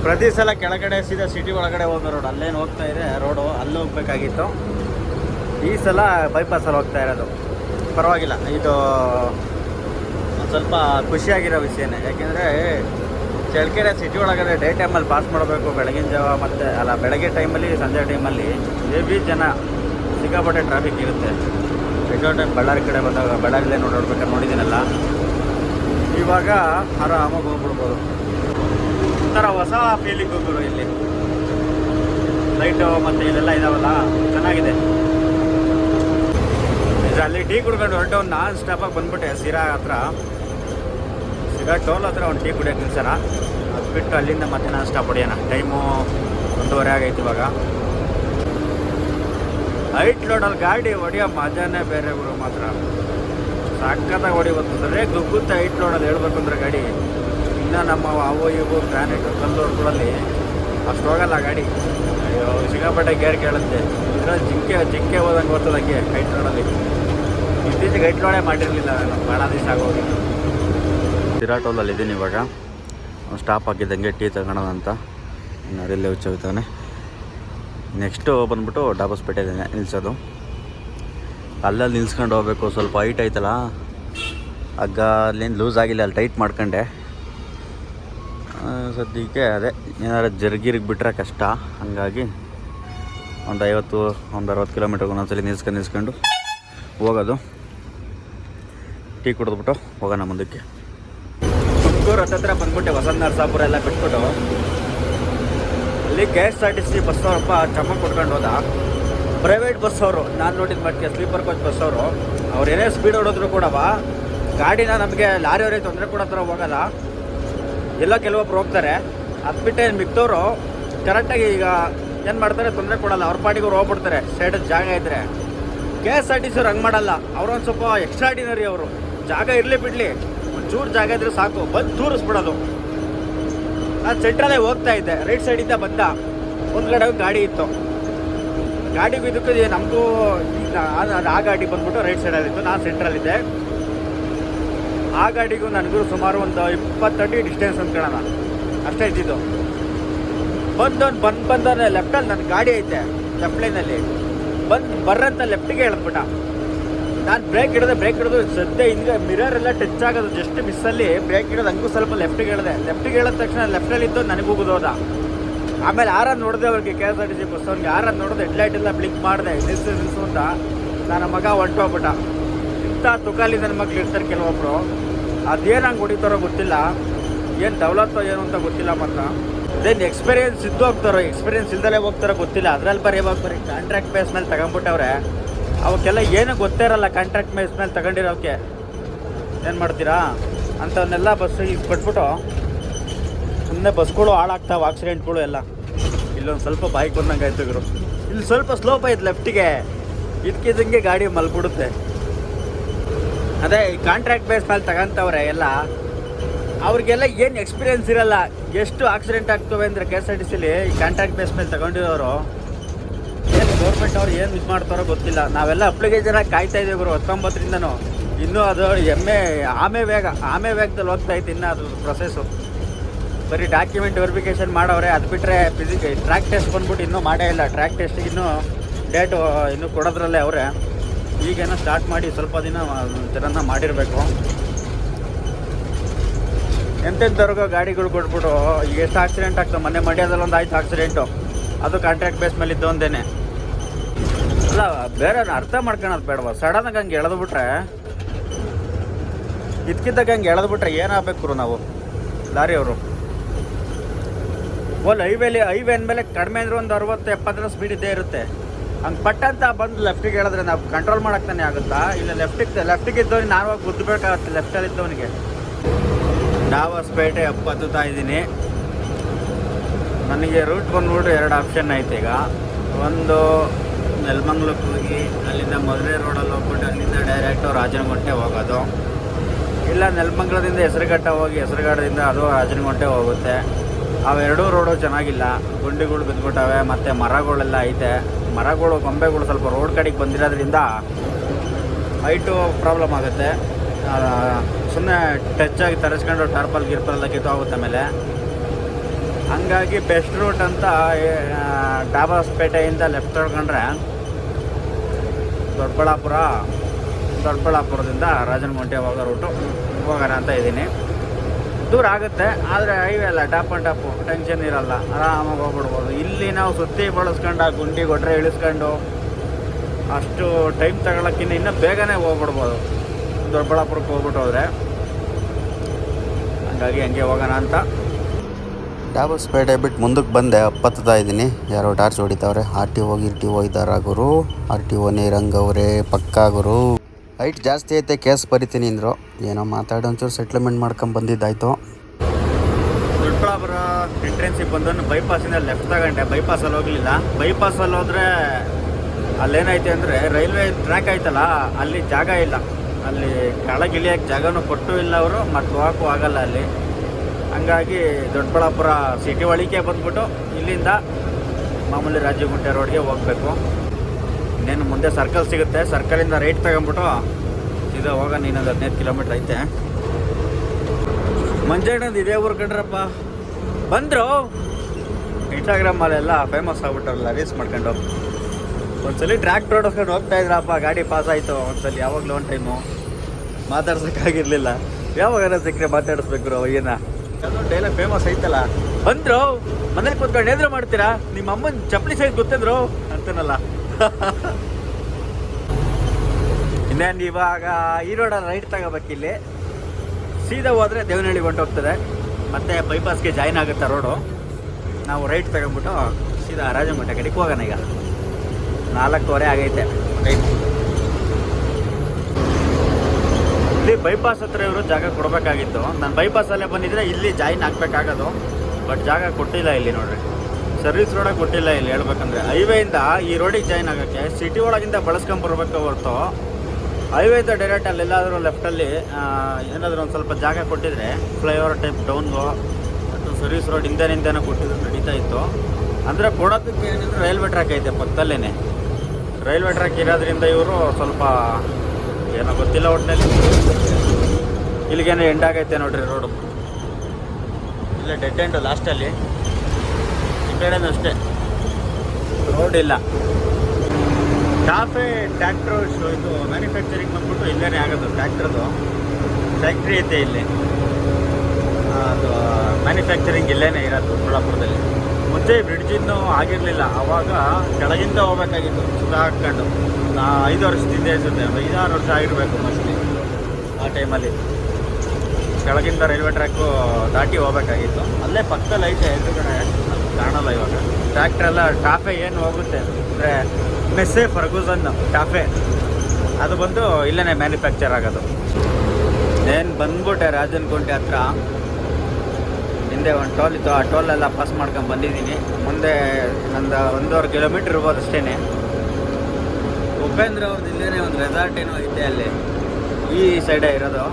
ಪ್ರತಿ ಸಲ ಕೆಳಗಡೆ, ಸೀದಾ ಸಿಟಿ ಒಳಗಡೆ ಹೋಗೋ ರೋಡ್ ಅಲ್ಲೇನು ಹೋಗ್ತಾ ಇದೆ ರೋಡು ಅಲ್ಲಿ ಹೋಗ್ಬೇಕಾಗಿತ್ತು. ಈ ಸಲ ಬೈಪಾಸಲ್ಲಿ ಹೋಗ್ತಾ ಇರೋದು. ಪರವಾಗಿಲ್ಲ. ಇದು ಸ್ವಲ್ಪ ಖುಷಿಯಾಗಿರೋ ವಿಷಯನೇ. ಯಾಕೆಂದರೆ ಚಳ್ಳಕೆರೆ ಸಿಟಿ ಒಳಗಡೆ ಡೇ ಟೈಮಲ್ಲಿ ಪಾಸ್ ಮಾಡಬೇಕು ಬೆಳಗಿನ ಜಾವ ಮತ್ತು, ಅಲ್ಲ ಬೆಳಗ್ಗೆ ಟೈಮಲ್ಲಿ ಸಂಜೆ ಟೈಮಲ್ಲಿ ಹೆವಿ ಜನ ಸಿಕ್ಕಾಪಟ್ಟೆ ಟ್ರಾಫಿಕ್ ಇರುತ್ತೆ. ಎಷ್ಟೋ ಟೈಮ್ ಬಳ್ಳಾರಿ ಕಡೆ ಬಂದಾಗ ಬಳ್ಳಾರಿಲೇ ನೋಡೋಡ್ಬೇಕಾದ್ರೆ ನೋಡಿದ್ದೀನಲ್ಲ. ಇವಾಗ ಆರಾಮಾಗಿ ಹೋಗ್ಬಿಡ್ಬೋದು. ಒಂಥರ ಹೊಸ ಫೀಲಿಂಗ್ ಹೋಗ್ಬೋದು ಇಲ್ಲಿ. ಲೈಟು ಮತ್ತು ಇಲ್ಲೆಲ್ಲ ಇದಾವಲ್ಲ? ಚೆನ್ನಾಗಿದೆ. ಅಲ್ಲಿ ಟೀ ಕುಡ್ಕೊಂಡು ಹೊರಟು ನಾನ್ ಸ್ಟಾಪಾಗಿ ಬಂದ್ಬಿಟ್ಟೆ, ಸಿರಾ ಹತ್ರ. ಸಿರಾ ಟೋಲ್ ಹತ್ರ ಒಂದು ಟೀ ಕುಡಿಯೋಕೆ ನಿಲ್ಸೋಣ. ಅದು ಬಿಟ್ಟು ಅಲ್ಲಿಂದ ಮತ್ತೆ ನಾನ್ ಸ್ಟಾಪ್ ಹೊಡಿಯೋಣ ಟೈಮು ಒಂದೂವರೆ ಆಗೈತೆ ಇವಾಗ. ಹೈಟ್ ಲೋಡಲ್ಲಿ ಗಾಡಿ ಹೊಡಿಯೋ ಮಜಾನೇ ಬೇರೆ ಗುರು ಮಾತ್ರ. ಸಖತ್ತಾಗಿ ಅಂದರೆ ಗುಗ್ಗುತ್ತೆ ಹೈಟ್ ಲೋಡಲ್ಲಿ ಹೇಳ್ಬೇಕು ಅಂದರೆ ಗಾಡಿ. ಇನ್ನು ನಮ್ಮ ಅವು ಇವು ಗ್ರಾನೈಟ್ ಕಲ್ಲು ರೋಡ್ಗಳಲ್ಲಿ ಅಷ್ಟು ಹೋಗಲ್ಲ ಗಾಡಿ. ಅಯ್ಯೋ ಸಿಗಾಪಟ್ಟೆ ಗೇರ್ ಕೇಳುತ್ತೆ. ಇದರಲ್ಲಿ ಜಿಂಕೆ ಜಿಂಕೆ ಹೋದಂಗೆ ಬರ್ತದಂಗೆ ಹೈಟ್ ರೋಡಲ್ಲಿ ಇತ್ತೀಚೆಗೆ ಹೈಟ್ ಲೋಡೇ ಮಾಡಿರಲಿಲ್ಲ ಭಾಳ ದಿವಸ ಇದ್ದೀನಿ ಇವಾಗ. ಸ್ಟಾಪ್ ಹಾಕಿದ್ದಂಗೆ ಟೀ ತಗೋಣ ಅಂತ. ನೆಕ್ಸ್ಟು ಹುಚ್ಚೋಗ್ತಾನೆ ನೆಕ್ಸ್ಟು ಬಂದ್ಬಿಟ್ಟು ಡಾಬಸ್ಪೇಟೆ ನಿಲ್ಸೋದು. ಅಲ್ಲಲ್ಲಿ ನಿಲ್ಸ್ಕೊಂಡು ಹೋಗ್ಬೇಕು, ಸ್ವಲ್ಪ ಹೈಟ್ ಐತಲ್ಲ. ಹಗ್ಗ ಅಲ್ಲಿಂದ ಲೂಸ್ ಆಗಿಲ್ಲ, ಅಲ್ಲಿ ಟೈಟ್ ಮಾಡ್ಕೊಂಡೆ. ಸದ್ಯಕ್ಕೆ ಅದೇ ಏನಾರು ಜರ್ಗಿರಿಗೆ ಬಿಟ್ಟರೆ ಕಷ್ಟ. ಹಂಗಾಗಿ ಒಂದು ಐವತ್ತು, ಒಂದು ಅರವತ್ತು ಕಿಲೋಮೀಟ್ರ್ಗೆ ಒಂದೊಂದ್ಸಲಿ ನಿಲ್ಸ್ಕೊಂಡು ನಿಲ್ಸ್ಕೊಂಡು ಹೋಗೋದು. ಟೀ ಕುಡಿದ್ಬಿಟ್ಟು ಹೋಗೋಣ ಮುಂದಕ್ಕೆ. ತುಮಕೂರು ಹತ್ತತ್ರ ಬಂದ್ಬಿಟ್ಟೆ ವಸಂತ ನರಸಾಪುರ ಎಲ್ಲ ಬಿಟ್ಬಿಟ್ಟು ಅಲ್ಲಿ K S R T C bus ಅವ್ರಪ್ಪ ಚಮ್ಮ ಕೊಟ್ಕೊಂಡು ಹೋದ. ಪ್ರೈವೇಟ್ ಬಸ್ ಅವರು, ನಾನು ನೋಡಿದ ಮಟ್ಟಿಗೆ ಸ್ಲೀಪರ್ ಕೋಚ್ ಬಸ್ ಅವರು, ಅವ್ರು ಏನೇ ಸ್ಪೀಡ್ ಹೊಡೋದ್ರು ಕೂಡ ಗಾಡಿನ ನಮಗೆ ಲಾರಿಯವರಿಗೆ ತೊಂದರೆ ಕೊಡೋ ಥರ ಹೋಗಲ್ಲ. ಎಲ್ಲ ಕೆಲವೊಬ್ರು ಹೋಗ್ತಾರೆ. ಅದು ಬಿಟ್ಟೆ ಮಿಕ್ತವ್ರು ಕರೆಕ್ಟಾಗಿ ಈಗ ಏನು ಮಾಡ್ತಾರೆ ತೊಂದರೆ ಕೊಡಲ್ಲ. ಅವ್ರ ಪಾಡಿಗೆ ಅವ್ರು ಹೋಗ್ಬಿಡ್ತಾರೆ. ಸೈಡಲ್ಲಿ ಜಾಗ ಇದ್ದರೆ K S R T C ಅವ್ರು ಹಂಗೆ ಮಾಡಲ್ಲ. ಅವ್ರೊಂದು ಸ್ವಲ್ಪ ಎಕ್ಸ್ಟ್ರಾಡಿನರಿ ಅವರು. ಜಾಗ ಇರಲಿ ಬಿಡಲಿ. ಒಂಚೂರು ಜಾಗ ಇದ್ರೆ ಸಾಕು. ಬಂದು ತೂರಿಸ್ಬಿಡೋದು. ನಾನು ಸೆಂಟ್ರಲ್ಲೇ ಹೋಗ್ತಾ ಇದ್ದೆ. ರೈಟ್ ಸೈಡಿಂದ ಬಂದ. ಒಂದು ಕಡೆ ಗಾಡಿ ಇತ್ತು. ಗಾಡಿ ಇದೆ ನಮಗೂ ಆ ಗಾಡಿ ಬಂದ್ಬಿಟ್ಟು ರೈಟ್ ಸೈಡಲ್ಲಿತ್ತು ನಾನು ಸೆಂಟ್ರಲ್ಲಿದ್ದೆ ಆ ಗಾಡಿಗೂ ನನಗೂ ಸುಮಾರು ಒಂದು ಇಪ್ಪತ್ತಡಿ ಡಿಸ್ಟೆನ್ಸ್ ಅಂದ್ಕೊಳ್ಳೋಣ ಅಷ್ಟೇ ಇದ್ದಿದ್ದು. ಬಂದವನು ಬಂದು ಬಂದವನ ಲೆಫ್ಟಲ್ಲಿ ನನ್ನ ಗಾಡಿ ಐತೆ. ಲೆಫ್ಟ್ ಲೈನಲ್ಲಿ ಬಂದು ಬರ್ರಂತ ಲೆಫ್ಟಿಗೆ ಹೇಳ್ಬಿಟ್ಟ. ನಾನು ಬ್ರೇಕ್ ಹಿಡಿದೆ ಬ್ರೇಕ್ ಹಿಡಿದು ಸದ್ಯ ಹಿಂಗೆ ಮಿರರ್ ಎಲ್ಲ ಟಚ್ ಆಗೋದು ಜಸ್ಟ್ ಮಿಸ್ಸಲ್ಲಿ ಬ್ರೇಕ್ ಹಿಡಿದು ಹಂಗೂ ಸ್ವಲ್ಪ ಲೆಫ್ಟಿಗೆ ಹೇಳಿದೆ ಲೆಫ್ಟಿಗೆ ಹೇಳಿದ ತಕ್ಷಣ ಲೆಫ್ಟಲ್ಲಿ ಇದ್ದು ನನಗೂ ಹೋದ. ಆಮೇಲೆ ಆರ ನೋಡಿದೆ ಅವ್ರಿಗೆ K S R T C bus ಅವ್ರಿಗೆ ಆರ ನೋಡಿದೆ ಹೆಡ್ಲೈಟ್ ಎಲ್ಲ ಬ್ಲಿಂಕ್ ಮಾಡಿದೆ, ನಿಲ್ಸು ನಿಲ್ಸು ಅಂತ. ನನ್ನ ಮಗ ಹೊಂಟೋಗ್ಬಿಟ್ಟ ಇಂಥ ತುಕಾಲಿ ನನ್ನ ಮಕ್ಳು ಇರ್ತಾರೆ ಕೆಲವೊಬ್ಬರು ಅದೇನು ಹಂಗೆ ಹೊಡಿತಾರೋ ಗೊತ್ತಿಲ್ಲ. ಏನು ದೌಲತ್ತೋ ಏನು ಅಂತ ಗೊತ್ತಿಲ್ಲ ಮಾತ್ರ. ದೆನ್ ಎಕ್ಸ್ಪೀರಿಯನ್ಸ್ ಇದ್ದು ಹೋಗ್ತಾರೋ ಎಕ್ಸ್ಪೀರಿಯನ್ಸ್ ಇಲ್ದಲೇ ಹೋಗ್ತಾರೋ ಗೊತ್ತಿಲ್ಲ. ಅದ್ರಲ್ಲಿ ಬರೀ ಇವಾಗ ಕಾಂಟ್ರಾಕ್ಟ್ ಬೇಸ್ ಮೇಲೆ ತಗೊಂಡ್ಬಿಟ್ಟವ್ರೆ. ಅವಕ್ಕೆಲ್ಲ ಏನೂ ಗೊತ್ತೇ ಇರಲ್ಲ ಕಾಂಟ್ರಾಕ್ಟ್ ಮೇಸ್ ಮೇಲೆ ತಗೊಂಡಿರೋಕ್ಕೆ ಏನು ಮಾಡ್ತೀರಾ? ಅಂಥವನ್ನೆಲ್ಲ ಬಸ್ ಈಗ ಕೊಟ್ಬಿಟ್ಟು ಸುಮ್ಮನೆ ಬಸ್ಗಳು ಹಾಳಾಗ್ತಾವೆ ಆಕ್ಸಿಡೆಂಟ್ಗಳು ಎಲ್ಲ. ಇಲ್ಲೊಂದು ಸ್ವಲ್ಪ ಬೈಕ್ ಬಂದಂಗೆ ಆಯ್ತು ಇವರು ಇಲ್ಲಿ ಸ್ವಲ್ಪ ಸ್ಲೋಪ್ ಆಯ್ತು ಲೆಫ್ಟಿಗೆ ಇದಕ್ಕಿದಂಗೆ ಗಾಡಿ ಮಲ್ಬಿಡುತ್ತೆ. ಅದೇ ಈ ಕಾಂಟ್ರಾಕ್ಟ್ ಬೇಸ್ ಮೇಲೆ ತಗೊಂತವ್ರೆ ಎಲ್ಲ, ಅವ್ರಿಗೆಲ್ಲ ಏನು ಎಕ್ಸ್ಪೀರಿಯನ್ಸ್ ಇರಲ್ಲ? ಎಷ್ಟು ಆಕ್ಸಿಡೆಂಟ್ ಆಗ್ತವೆ ಅಂದರೆ K S R T C ಈ ಕಾಂಟ್ರಾಕ್ಟ್ ಬೇಸ್ ಮೇಲೆ ತಗೊಂಡಿರೋರು. ಗೌರ್ಮೆಂಟ್ ಅವ್ರು ಏನು ಇದು ಮಾಡ್ತಾರೋ ಗೊತ್ತಿಲ್ಲ. ನಾವೆಲ್ಲ ಅಪ್ಲಿಕೇಶನ್ ಆಗಿ ಕಾಯ್ತಾ ಇದ್ದೀವಿ ಗುರು, ಹತ್ತೊಂಬತ್ತರಿಂದನೂ. ಇನ್ನೂ ಅದು ಎಮ್ಮೆ, ಆಮೆ ವೇಗ, ಆಮೆ ವೇಗದಲ್ಲಿ ಹೋಗ್ತಾ ಇತ್ತು ಇನ್ನೂ ಅದು ಪ್ರೊಸೆಸ್ಸು ಬರೀ ಡಾಕ್ಯುಮೆಂಟ್ ವೆರಿಫಿಕೇಶನ್ ಮಾಡವ್ರೆ, ಅದು ಬಿಟ್ಟರೆ ಫಿಸಿಕ್ ಟ್ರ್ಯಾಕ್ ಟೆಸ್ಟ್ ಬಂದ್ಬಿಟ್ಟು ಇನ್ನೂ ಮಾಡೇ ಇಲ್ಲ. ಟ್ರ್ಯಾಕ್ ಟೆಸ್ಟಿಗೆ ಇನ್ನೂ ಡೇಟು ಇನ್ನೂ ಕೊಡೋದ್ರಲ್ಲೇ ಅವರೇ. ಈಗೇನೋ ಸ್ಟಾರ್ಟ್ ಮಾಡಿ ಸ್ವಲ್ಪ ದಿನ ಜನನ ಮಾಡಿರಬೇಕು. ಎಂತೆಂಥವ್ರಿಗೋ ಗಾಡಿಗಳು ಕೊಟ್ಬಿಟ್ಟು, ಈಗ ಎಷ್ಟು ಆಕ್ಸಿಡೆಂಟ್ ಆಗ್ತವೆ? ಮೊನ್ನೆ ಮಂಡ್ಯದಲ್ಲಿ ಒಂದು ಆಯ್ತು ಆಕ್ಸಿಡೆಂಟು ಅದು ಕಾಂಟ್ರಾಕ್ಟ್ ಬೇಸ್ ಮೇಲೆ ಇದ್ದೊಂದೇನೆ ಅಲ್ಲ ಬೇರೆ ಅರ್ಥ ಮಾಡ್ಕೊಳೋದು ಬೇಡವಾ? ಸಡನ್ನಾಗಿ ಹಂಗೆ ಎಳೆದು ಬಿಟ್ರೆ ಇದ್ಕಿದ್ದಾಗ ಹಂಗೆ ಎಳೆದು ಬಿಟ್ರೆ ಏನಾಗಬೇಕು ನಾವು? ಲಾರಿಯವರು. ಓಲ್ ಹೈವೇಲಿ ಹೈವೇ ಅಂದಮೇಲೆ ಕಡಿಮೆ ಅಂದ್ರೆ ಒಂದು ಅರವತ್ತು, ಎಪ್ಪತ್ತರ ಸ್ಪೀಡ್ ಇದ್ದೇ ಇರುತ್ತೆ. ಹಂಗೆ ಪಟ್ಟಂತ ಬಂದು ಲೆಫ್ಟಿಗೆ ಹೇಳಿದ್ರೆ ನಾವು ಕಂಟ್ರೋಲ್ ಮಾಡಕ್ಕೆ ತಾನೇ ಆಗುತ್ತಾ? ಇಲ್ಲ ಲೆಫ್ಟಿಗೆ ಲೆಫ್ಟಿಗೆ ಇದ್ದವನಿಗೆ ನಾನು ಹೋಗಿ ಗುದ್ದಬೇಕಾಗತ್ತೆ ಲೆಫ್ಟಲ್ಲಿ ಇದ್ದವನಿಗೆ? ಡಾವಸ್ಪೇಟೆ ಹತ್ತುತ್ತಾ ಇದ್ದೀನಿ. ನನಗೆ ರೂಟ್ ಬಂದ್ಬಿಟ್ಟು ಎರಡು ಆಪ್ಷನ್ ಐತೆ ಈಗ. ಒಂದು ನೆಲಮಂಗ್ಲಕ್ಕೆ ಹೋಗಿ ಅಲ್ಲಿಂದ ಮದುವೆ ರೋಡಲ್ಲಿ ಹೋಗ್ಬಿಟ್ಟು ಅಲ್ಲಿಂದ ಡೈರೆಕ್ಟು ರಾಜನಗುಂಟೆ ಹೋಗೋದು. ಇಲ್ಲ, ನೆಲಮಂಗ್ಲದಿಂದ ಹೆಸರುಘಟ್ಟ ಹೋಗಿ ಹೆಸರುಘಟ್ಟದಿಂದ ಅದು ರಾಜನಗುಂಟೆ ಹೋಗುತ್ತೆ. ಅವೆರಡೂ ರೋಡು ಚೆನ್ನಾಗಿಲ್ಲ. ಗುಂಡಿಗಳು ಬಿದ್ದುಬಿಟ್ಟವೆ ಮತ್ತು ಮರಗಳೆಲ್ಲ ಐತೆ. ಮರಗಳು, ಗೊಂಬೆಗಳು ಸ್ವಲ್ಪ ರೋಡ್ ಕಡೆಗೆ ಬಂದಿರೋದ್ರಿಂದ ಹೈಟು ಪ್ರಾಬ್ಲಮ್ ಆಗುತ್ತೆ. ಸುಮ್ಮನೆ ಟಚ್ ಆಗಿ ತರಿಸ್ಕೊಂಡು ಟರ್ಪಲ್ ಗಿರ್ಪಲ್ಲ ಕಿತ್ತು ಕಿತ್ತೋಗುತ್ತೆ ಆಮೇಲೆ. ಹಂಗಾಗಿ ಬೆಸ್ಟ್ ರೂಟ್ ಅಂತ ಡಾಬಾಸ್ಪೇಟೆಯಿಂದ ಲೆಫ್ಟ್ ಹೊಡ್ಕೊಂಡ್ರೆ ದೊಡ್ಡಬಳ್ಳಾಪುರ ದೊಡ್ಡಬಳ್ಳಾಪುರದಿಂದ ರಾಜನಗುಂಟೆ ಹೋಗೋ ರೂಟು ಹೋಗೋಣ ಅಂತ ಇದ್ದೀನಿ. ದೂರ ಆಗುತ್ತೆ, ಆದರೆ ಹೈವೇ ಅಲ್ಲ ಟಾಪ್ ಆ್ಯಂಡ್ ಟಾಪು ಟೆನ್ಷನ್ ಇರಲ್ಲ, ಆರಾಮಾಗಿ ಹೋಗ್ಬಿಡ್ಬೋದು. ಇಲ್ಲಿ ನಾವು ಸುತ್ತಿ ಬಳಸ್ಕೊಂಡು, ಆ ಗುಂಡಿ ಕೊಟ್ಟರೆ ಇಳಿಸ್ಕೊಂಡು, ಅಷ್ಟು ಟೈಮ್ ತಗೊಳಕ್ಕಿಂತ ಇನ್ನೂ ಬೇಗನೆ ಹೋಗ್ಬಿಡ್ಬೋದು. ದೊಡ್ಡಬಳ್ಳಾಪುರಕ್ಕೆ ಹೋಗ್ಬಿಟ್ಟು ಹೋದರೆ. ಹಂಗಾಗಿ ಹಂಗೆ ಹೋಗೋಣ ಅಂತ. ಡಾಬರ್ಸ್ ಪೇಟೆ ಬಿಟ್ಟು ಮುಂದಕ್ಕೆ ಬಂದೆ, ಅಪ್ಪತ್ತದ ಇದ್ದೀನಿ. ಯಾರೋ ಟಾರ್ಚ್ ಹೊಡಿತಾವ್ರೆ. ಆರ್ ಟಿ ಹೋಗಿ, ಇರ್ ಟಿ ಒ ಇದ್ದಾರ ಗುರು? ಆರ್ ಟಿ ಒ ಇರಂಗವ್ರೆ ಪಕ್ಕಾ ಗುರು. ಹೈಟ್ ಜಾಸ್ತಿ ಐತೆ, ಕೇಸ್ ಬರಿತೀನಿ ಅಂದರು. ಏನೋ ಮಾತಾಡಿ ಒಂಚೂರು ಸೆಟ್ಲ್ಮೆಂಟ್ ಮಾಡ್ಕೊಂಡು ಬಂದಿದ್ದಾಯ್ತು. ದೊಡ್ಡಬಳ್ಳಾಪುರ ಎಂಟ್ರೆನ್ಸಿಗೆ ಬಂದು ಬೈಪಾಸಿಂದ ಲೆಫ್ಟ್ ತಗೊಂಡೆ. ಬೈಪಾಸಲ್ಲಿ ಹೋಗಲಿಲ್ಲ. ಬೈಪಾಸಲ್ಲಿ ಹೋದರೆ ಅಲ್ಲೇನೈತೆ ಅಂದರೆ ರೈಲ್ವೆ ಟ್ರ್ಯಾಕ್ ಐತಲ್ಲ ಅಲ್ಲಿ ಜಾಗ ಇಲ್ಲ. ಅಲ್ಲಿ ಕೆಳಗೆ ಇಳಿಯೋಕ್ಕೆ ಜಾಗನೂ ಕೊಟ್ಟು ಇಲ್ಲ ಅವರು ಮತ್ತು ಹೋಗೋಕ್ಕೂ ಆಗಲ್ಲ ಅಲ್ಲಿ. ಹಂಗಾಗಿ ದೊಡ್ಡಬಳ್ಳಾಪುರ ಸಿಟಿ ಒಳಗೆ ಬಂದ್ಬಿಟ್ಟು ಇಲ್ಲಿಂದ ಮಾಮೂಲಿ ರಾಜಗುಂಟೆ ರೋಡ್ಗೆ ಹೋಗಬೇಕು. ಇನ್ನೇನು ಮುಂದೆ ಸರ್ಕಲ್ ಸಿಗುತ್ತೆ. ಸರ್ಕಲಿಂದ ರೈಟ್ ತಗೊಂಬಿಟ್ಟು ಇದು ಹೋಗೋಣ. ಇನ್ನೊಂದು ಹದಿನೈದು ಕಿಲೋಮೀಟ್ರ್ ಐತೆ. ಮಂಜಣ್ಣದು ಇದೇ ಊರು ಕಂಡ್ರಪ್ಪ. ಬಂದರು. ಇನ್ಸ್ಟಾಗ್ರಾಮಲ್ಲೆಲ್ಲ ಫೇಮಸ್ ಆಗ್ಬಿಟ್ರಲ್ಲ ರೀಲ್ಸ್ ಮಾಡ್ಕೊಂಡು. ಒಂದ್ಸಲಿ ಟ್ರ್ಯಾಕ್ಟರ್ ಓಡಿಸ್ಕೊಂಡು ಹೋಗ್ತಾ ಇದ್ರಪ್ಪ. ಗಾಡಿ ಪಾಸ್ ಆಯಿತು. ಒಂದ್ಸಲಿ ಯಾವಾಗಲೂ ಒಂದು ಟೈಮು ಮಾತಾಡ್ಸೋಕ್ಕಾಗಿರಲಿಲ್ಲ. ಯಾವಾಗ ಸಿಕ್ಕರೆ ಮಾತಾಡಿಸ್ಬೇಕು ಯಾವುದೋ ಡೈಲಾಗ್ ಫೇಮಸ್ ಐತಲ್ಲ? ಬಂದ್ರು ಮನೇಲಿ ಕೂತ್ಕೊಂಡು ಏನಾದ್ರು ಮಾಡ್ತೀರಾ? ನಿಮ್ಮ ಅಮ್ಮನ ಚಪ್ಪಲಿ ಸೈಜ್ ಗೊತ್ತಿದ್ರು ಅಂತನಲ್ಲ. [laughs] ಇನ್ನೇನು ಇವಾಗ ಈರೋಡ ರೈಟ್ ರೈಟ್ ತಗೋಬೇಕಿಲ್ಲಿ ಸೀದಾ ಹೋದರೆ ದೇವನಹಳ್ಳಿ ಹೊಂಟೋಗ್ತದೆ. ಮತ್ತೆ ಬೈಪಾಸ್ಗೆ ಜಾಯ್ನ್ ಆಗುತ್ತೆ ರೋಡು? ನಾವು ರೈಟ್ ತಗೊಂಡ್ಬಿಟ್ಟು ಸೀದಾ ರಾಜಮಠ ಕಡೆಗೆ ಹೋಗೋಣ ಈಗ. ನಾಲ್ಕೂವರೆ ಆಗೈತೆ ಟೈಮ್ ಇಲ್ಲಿ ಬೈಪಾಸ್ ಹತ್ರ ಇವರು ಜಾಗ ಕೊಡಬೇಕಾಗಿತ್ತು. ನಾನು ಬೈಪಾಸಲ್ಲೇ ಬಂದಿದ್ರೆ ಇಲ್ಲಿ ಜಾಯಿನ್ ಆಗಬೇಕಾಗೋದು. ಬಟ್ ಜಾಗ ಕೊಟ್ಟಿಲ್ಲ ಇಲ್ಲಿ ನೋಡ್ರಿ. ಸರ್ವಿಸ್ ರೋಡಾಗ ಕೊಟ್ಟಿಲ್ಲ ಇಲ್ಲಿ ಹೇಳ್ಬೇಕಂದ್ರೆ. ಹೈವೇಯಿಂದ ಈ ರೋಡಿಗೆ ಜಾಯಿನ್ ಆಗೋಕ್ಕೆ ಸಿಟಿ ಒಳಗಿಂದ ಬಳಸ್ಕೊಂಬರ್ಬೇಕು ಹೊರತು ಹೈವೇದ ಡೈರೆಕ್ಟ್ ಅಲ್ಲಿ ಎಲ್ಲಾದರೂ ಲೆಫ್ಟಲ್ಲಿ ಏನಾದರೂ ಒಂದು ಸ್ವಲ್ಪ ಜಾಗ ಕೊಟ್ಟಿದ್ರೆ ಫ್ಲೈಓವರ್ ಟೈಪ್ ಡೌನ್ಗೋ ಅಥವಾ ಸರ್ವಿಸ್ ರೋಡ್ ಹಿಂದೆ ಹಿಂದೆನಿಂದನೂ ಕೊಟ್ಟಿದ್ರು ನಡೀತಾ ಇತ್ತು. ಅಂದರೆ ಕೊಡೋದಕ್ಕೆ ಏನಿದ್ರು ರೈಲ್ವೆ ಟ್ರ್ಯಾಕ್ ಐತೆ ಪಕ್ಕದಲ್ಲೇ ರೈಲ್ವೆ ಟ್ರ್ಯಾಕ್ ಇರೋದ್ರಿಂದ ಇವರು ಸ್ವಲ್ಪ ಏನೋ ಗೊತ್ತಿಲ್ಲ ಒಟ್ಟಿನಲ್ಲಿ ಇಲ್ಲಿಗೇನೋ ಎಂಡ್ ಆಗೈತೆ ನೋಡ್ರಿ ರೋಡು ಇಲ್ಲ ಡೆಡ್ ಎಂಡು ಲಾಸ್ಟಲ್ಲಿ ಈ ಕಡೆನೂ ಅಷ್ಟೇ. ರೋಡ್ ಇಲ್ಲ. ಟಾಫೆ ಶೋ ಇದು ಮ್ಯಾನುಫ್ಯಾಕ್ಚರಿಂಗ್ ಬಂದ್ಬಿಟ್ಟು ಇಲ್ಲೇ ಆಗೋದು ಟ್ರ್ಯಾಕ್ಟ್ರದು ಫ್ಯಾಕ್ಟ್ರಿ ಐತೆ ಇಲ್ಲಿ. ಅದು ಮ್ಯಾನುಫ್ಯಾಕ್ಚರಿಂಗ್ ಇಲ್ಲೇ ಇರೋದು ದೊಡ್ಡಬಳ್ಳಾಪುರದಲ್ಲಿ ಮುಂಚೆ ಬ್ರಿಡ್ಜ್ ಇನ್ನೂ ಆಗಿರಲಿಲ್ಲ, ಅವಾಗ ಕೆಳಗಿಂದ ಹೋಗ್ಬೇಕಾಗಿತ್ತು, ಸುತ್ತ ಹಾಕ್ಕೊಂಡು. ನಾ ಐದು ವರ್ಷದಿಂದ ಒಂದು ಐದಾರು ವರ್ಷ ಆಗಿರಬೇಕು ಮೋಸ್ಟ್ಲಿ ಆ ಟೈಮಲ್ಲಿ ಕೆಳಗಿಂದ ರೈಲ್ವೆ ಟ್ರ್ಯಾಕು ದಾಟಿ ಹೋಗ್ಬೇಕಾಗಿತ್ತು. ಅಲ್ಲೇ ಪಕ್ಕದಲ್ಲಿ ಐತೆ ಎದುರುಗಡೆ ಕಾಣಲ್ಲ ಇವಾಗ. ಟ್ರ್ಯಾಕ್ಟರ್ ಎಲ್ಲ ಟಾಫೆ ಏನು ಹೋಗುತ್ತೆ ಅಂದರೆ ಮೆಸ್ಸೆ ಫರ್ಗೂಸನ್ ಟಾಫೆ ಅದು ಬಂದು ಇಲ್ಲೇ ಮ್ಯಾನುಫ್ಯಾಕ್ಚರ್ ಆಗೋದು. ಏನು ಬಂದ್ಬಿಟ್ಟೆ ರಾಜನಗುಂಟೆ ಹತ್ರ. ಹಿಂದೆ ಒಂದು ಟೋಲ್ ಇತ್ತು. ಆ ಟೋಲೆಲ್ಲ ಪಾಸ್ ಮಾಡ್ಕೊಂಡು ಬಂದಿದ್ದೀನಿ. ಮುಂದೆ ನಂದು ಒಂದೂವರೆ ಕಿಲೋಮೀಟ್ರ್ ಇರ್ಬೋದು ಅಷ್ಟೇ ಉಪೇಂದ್ರ ಅವ್ರದ್ದು ಇಲ್ಲೇ ಒಂದು ರೆಸಾರ್ಟ್ ಏನೋ ಇದೆ ಅಲ್ಲಿ. ಈ ಸೈಡೇ ಇರೋದು.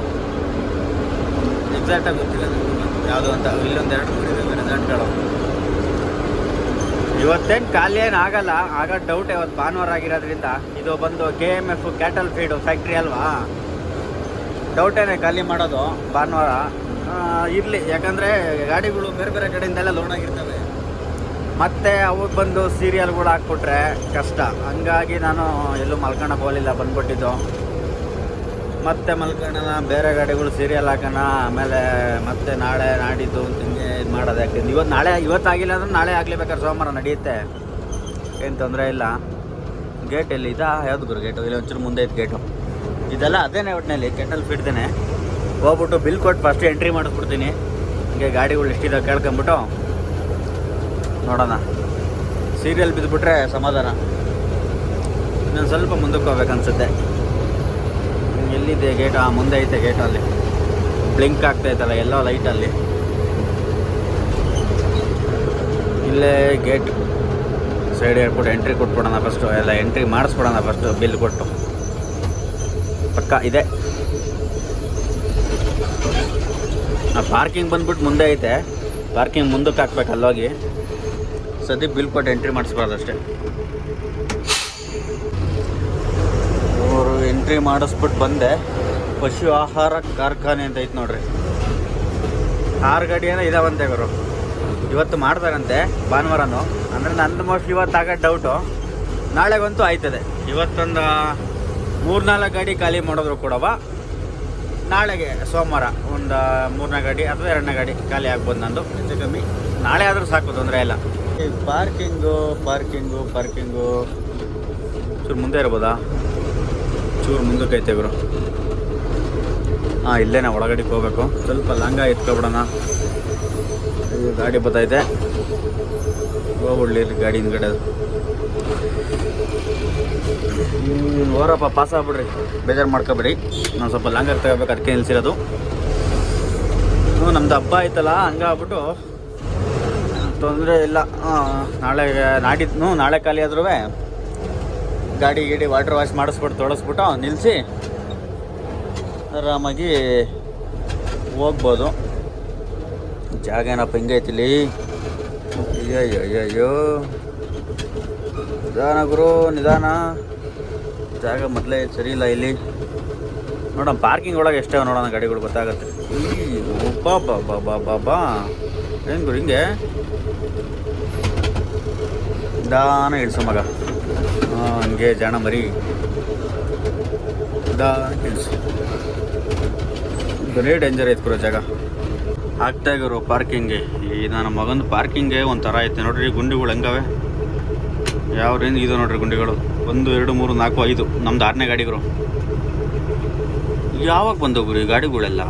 ಎಕ್ಸಾಕ್ಟಾಗಿ ಗೊತ್ತಿಲ್ಲ ಯಾವುದು ಅಂತ. ಇಲ್ಲೊಂದು ಎರಡು ಮೂರು ಇದ್ದಾವೆ ರೆಸಾರ್ಟ್ಗಳು ಇವತ್ತೇನು ಖಾಲಿ ಏನು ಆಗಲ್ಲ. ಆಗ ಡೌಟ್ ಇವತ್ತು ಭಾನುವಾರ ಆಗಿರೋದ್ರಿಂದ ಇದು ಬಂದು K M F cattle feed factory ಅಲ್ವಾ? ಡೌಟೇನೆ ಖಾಲಿ ಮಾಡೋದು ಭಾನುವಾರ. ಇರಲಿ. ಯಾಕಂದರೆ ಗಾಡಿಗಳು ಬೇರೆ ಬೇರೆ ಕಡೆಯಿಂದೆಲ್ಲ ಲೋಡ್ ಆಗಿರ್ತವೆ. ಮತ್ತು ಅವಾಗ ಬಂದು ಸೀರಿಯಲ್ಗಳು ಹಾಕ್ಬಿಟ್ರೆ ಕಷ್ಟ. ಹಂಗಾಗಿ ನಾನು ಎಲ್ಲೂ ಮಲ್ಕೊಳಕ್ಕೆ ಹೋಗಲಿಲ್ಲ, ಬಂದ್ಬಿಟ್ಟಿದ್ದು. ಮತ್ತೆ ಮಲ್ಕೊಳ್ಳೋಣ ಬೇರೆ ಗಾಡಿಗಳು ಸೀರಿಯಲ್ ಹಾಕೋಣ, ಆಮೇಲೆ ಮತ್ತೆ ನಾಳೆ ನಾಡಿದ್ದು ಅಂತ ಹಿಂಗೆ ಇದು ಮಾಡೋದು ಯಾಕೆಂದ್ರೆ ಇವತ್ತು ನಾಳೆ ಇವತ್ತು ಆಗಿಲ್ಲ ಅಂದ್ರೆ ನಾಳೆ ಆಗ್ಲೇಬೇಕಾದ್ರೆ ಸೋಮವಾರ ನಡೆಯುತ್ತೆ. ಏನು ತೊಂದರೆ ಇಲ್ಲ. ಗೇಟ್ ಎಲ್ಲಿ? ಇದಾ? ಯಾವ್ದು ಗುರು ಗೇಟು ಇಲ್ಲಿ ಒಂಚೂರು ಮುಂದೆ ಇತ್ತು ಗೇಟು ಇದೆಲ್ಲ ಅದೇನೇ ಒಟ್ಟಿನಲ್ಲಿ ಕೆಟ್ಟಲ್ಲಿ ಫಿಡ್ದೇನೆ ಹೋಗ್ಬಿಟ್ಟು ಬಿಲ್ ಕೊಟ್ಟು ಫಸ್ಟ್ ಎಂಟ್ರಿ ಮಾಡಿಸ್ಬಿಡ್ತೀನಿ. ಹಿಂಗೆ ಗಾಡಿಗಳು ಎಷ್ಟಿದೆ ಕೇಳ್ಕೊಂಬಿಟ್ಟು ನೋಡೋಣ. ಸೀರಿಯಲ್ ಬಿದ್ದುಬಿಟ್ರೆ ಸಮಾಧಾನ. ಇನ್ನೊಂದು ಸ್ವಲ್ಪ ಮುಂದಕ್ಕೆ ಹೋಗ್ಬೇಕನ್ಸುತ್ತೆ ಎಲ್ಲಿದೆ ಗೇಟ್ ಆ, ಮುಂದೆ ಐತೆ ಗೇಟಲ್ಲಿ ಬ್ಲಿಂಕ್ ಆಗ್ತಾ ಎಲ್ಲ ಎಲ್ಲೋ ಲೈಟಲ್ಲಿ ಇಲ್ಲೇ ಗೇಟ್ ಸೈಡ್ ಹೇಳ್ಬಿಟ್ಟು ಎಂಟ್ರಿ ಕೊಟ್ಬಿಡೋಣ ಫಸ್ಟು ಎಲ್ಲ ಎಂಟ್ರಿ ಮಾಡಿಸ್ಬಿಡೋಣ ಫಸ್ಟು ಬಿಲ್ ಕೊಟ್ಟು. ಪಕ್ಕ ಇದೆ. ಪಾರ್ಕಿಂಗ್ ಬಂದ್ಬಿಟ್ಟು ಮುಂದೆ ಐತೆ. ಪಾರ್ಕಿಂಗ್ ಮುಂದಕ್ಕೆ ಹಾಕ್ಬೇಕು ಅಲ್ಲೋಗಿ. ಸದ್ಯ ಬಿಲ್ ಕೊಟ್ಟು ಎಂಟ್ರಿ ಮಾಡಿಸ್ಬಾರ್ದು ಅಷ್ಟೇ. ಅವರು ಎಂಟ್ರಿ ಮಾಡಿಸ್ಬಿಟ್ಟು ಬಂದೆ. ಪಶು ಆಹಾರ ಕಾರ್ಖಾನೆ ಅಂತ ಐತೆ ನೋಡ್ರಿ. ಆರು ಗಾಡಿ ಏನೋ ಇದಾವಂತೆ ಇವರು. ಇವತ್ತು ಮಾಡ್ತಾರಂತೆ ಭಾನುವಾರನು. ಅಂದರೆ ನಂದು ಮೋಸ್ಟ್ ಇವತ್ತು ಆಗೋ ಡೌಟು ನಾಳೆಗಂತೂ ಆಯ್ತದೆ. ಇವತ್ತೊಂದು ಮೂರ್ನಾಲ್ಕು ಗಾಡಿ ಖಾಲಿ ಮಾಡಿದ್ರು ಕೂಡವ ನಾಳೆಗೆ ಸೋಮವಾರ ಒಂದು ಮೂರನೇ ಗಾಡಿ ಅಥವಾ ಎರಡನೇ ಗಾಡಿ ಖಾಲಿ ಆಗ್ಬೋದು ನಂದು. ಹೆಚ್ಚು ಕಮ್ಮಿ ನಾಳೆ ಆದರೂ ಸಾಕು ತೊಂದರೆ ಇಲ್ಲ. Parking parking parking. ಚೂರು ಮುಂದೆ ಇರ್ಬೋದಾ? ಚೂರು ಮುಂದಕ್ಕೆ ಐತೆ ಇವರು ಹಾಂ ಇಲ್ಲೇ ನಾವು ಒಳಗಡೆಗೆ ಹೋಗ್ಬೇಕು. ಸ್ವಲ್ಪ ಲಂಗ ಎತ್ಕೊಬಿಡೋಣ. ಇದು ಗಾಡಿ ಬತ್ತೈತೆ ಹೋಗ್ಬಿಡ್ಲಿ ಗಾಡಿ ಹಿಂದ್ಗಡೆ. ಹೋರಪ್ಪ ಪಾಸ್ ಆಗ್ಬಿಡ್ರಿ. ಬೇಜಾರು ಮಾಡ್ಕೊಬೇಡಿ. ನಾನು ಸ್ವಲ್ಪ ಲಾಂಗರ್ ತಗೋಬೇಕು, ಅದಕ್ಕೆ ನಿಲ್ಸಿರೋದು. ಹ್ಞೂ ನಮ್ದು ಹಬ್ಬ ಆಯ್ತಲ್ಲ ಹಂಗಾಗ್ಬಿಟ್ಟು ತೊಂದರೆ ಇಲ್ಲ. ನಾಳೆ ನಾಡಿದ್ದು ನಾಳೆ ಖಾಲಿ ಆದ್ರೂ ಗಾಡಿ ಗೀಡಿ ವಾಟರ್ ವಾಶ್ ಮಾಡಿಸ್ಬಿಟ್ಟು ತೊಳಸ್ಬಿಟ್ಟು ನಿಲ್ಲಿಸಿ ಆರಾಮಾಗಿ ಹೋಗ್ಬೋದು. ಜಾಗ ಏನಪ್ಪ ಹಿಂಗೈತಿಲ್ಲಿ? ಅಯ್ಯೋ ಅಯ್ಯೋ ನಿಧಾನ ಗುರು, ನಿಧಾನ. ಜಾಗ ಮೊದಲೇ ಸರಿ ಇಲ್ಲ ಇಲ್ಲಿ. ನೋಡೋಣ ಪಾರ್ಕಿಂಗ್ ಒಳಗೆ ಎಷ್ಟೇ ನೋಡೋಣ ಗಾಡಿಗಳು ಗೊತ್ತಾಗುತ್ತೆ. ಬಾ ಬಾ ಬಾ ಬಾ ಬಾ ಬಾ. ಏನು ಗುರು, ಹಿಂಗೆ? ನಿಧಾನ ಇಳಿಸು ಮಗ. ಹಂಗೆ ಜಾಣ ಮರಿ. ನಿಧಾನ ಇಳಿಸು. ಬರೀ ಡೇಂಜರ್ ಐತೆ ಗುರು, ಜಾಗ. ಆಗ್ತಾ ಗುರು ಪಾರ್ಕಿಂಗೆ ಈ ನನ್ನ ಮಗನ ಪಾರ್ಕಿಂಗೇ ಒಂಥರ ಐತೆ. ನೋಡ್ರಿ, ಗುಂಡಿಗಳು ಹೆಂಗವೆ. ಯಾವ ರೇಂಜ್ ಇದು ನೋಡ್ರಿ ಗುಂಡಿಗಳು? ಒಂದು, ಎರಡು, ಮೂರು, ನಾಲ್ಕು, ಐದು. ನಮ್ದು ಆರನೇ ಗಾಡಿಗಳು ಯಾವಾಗ ಬಂದವು ಈ ಗಾಡಿಗಳೆಲ್ಲ?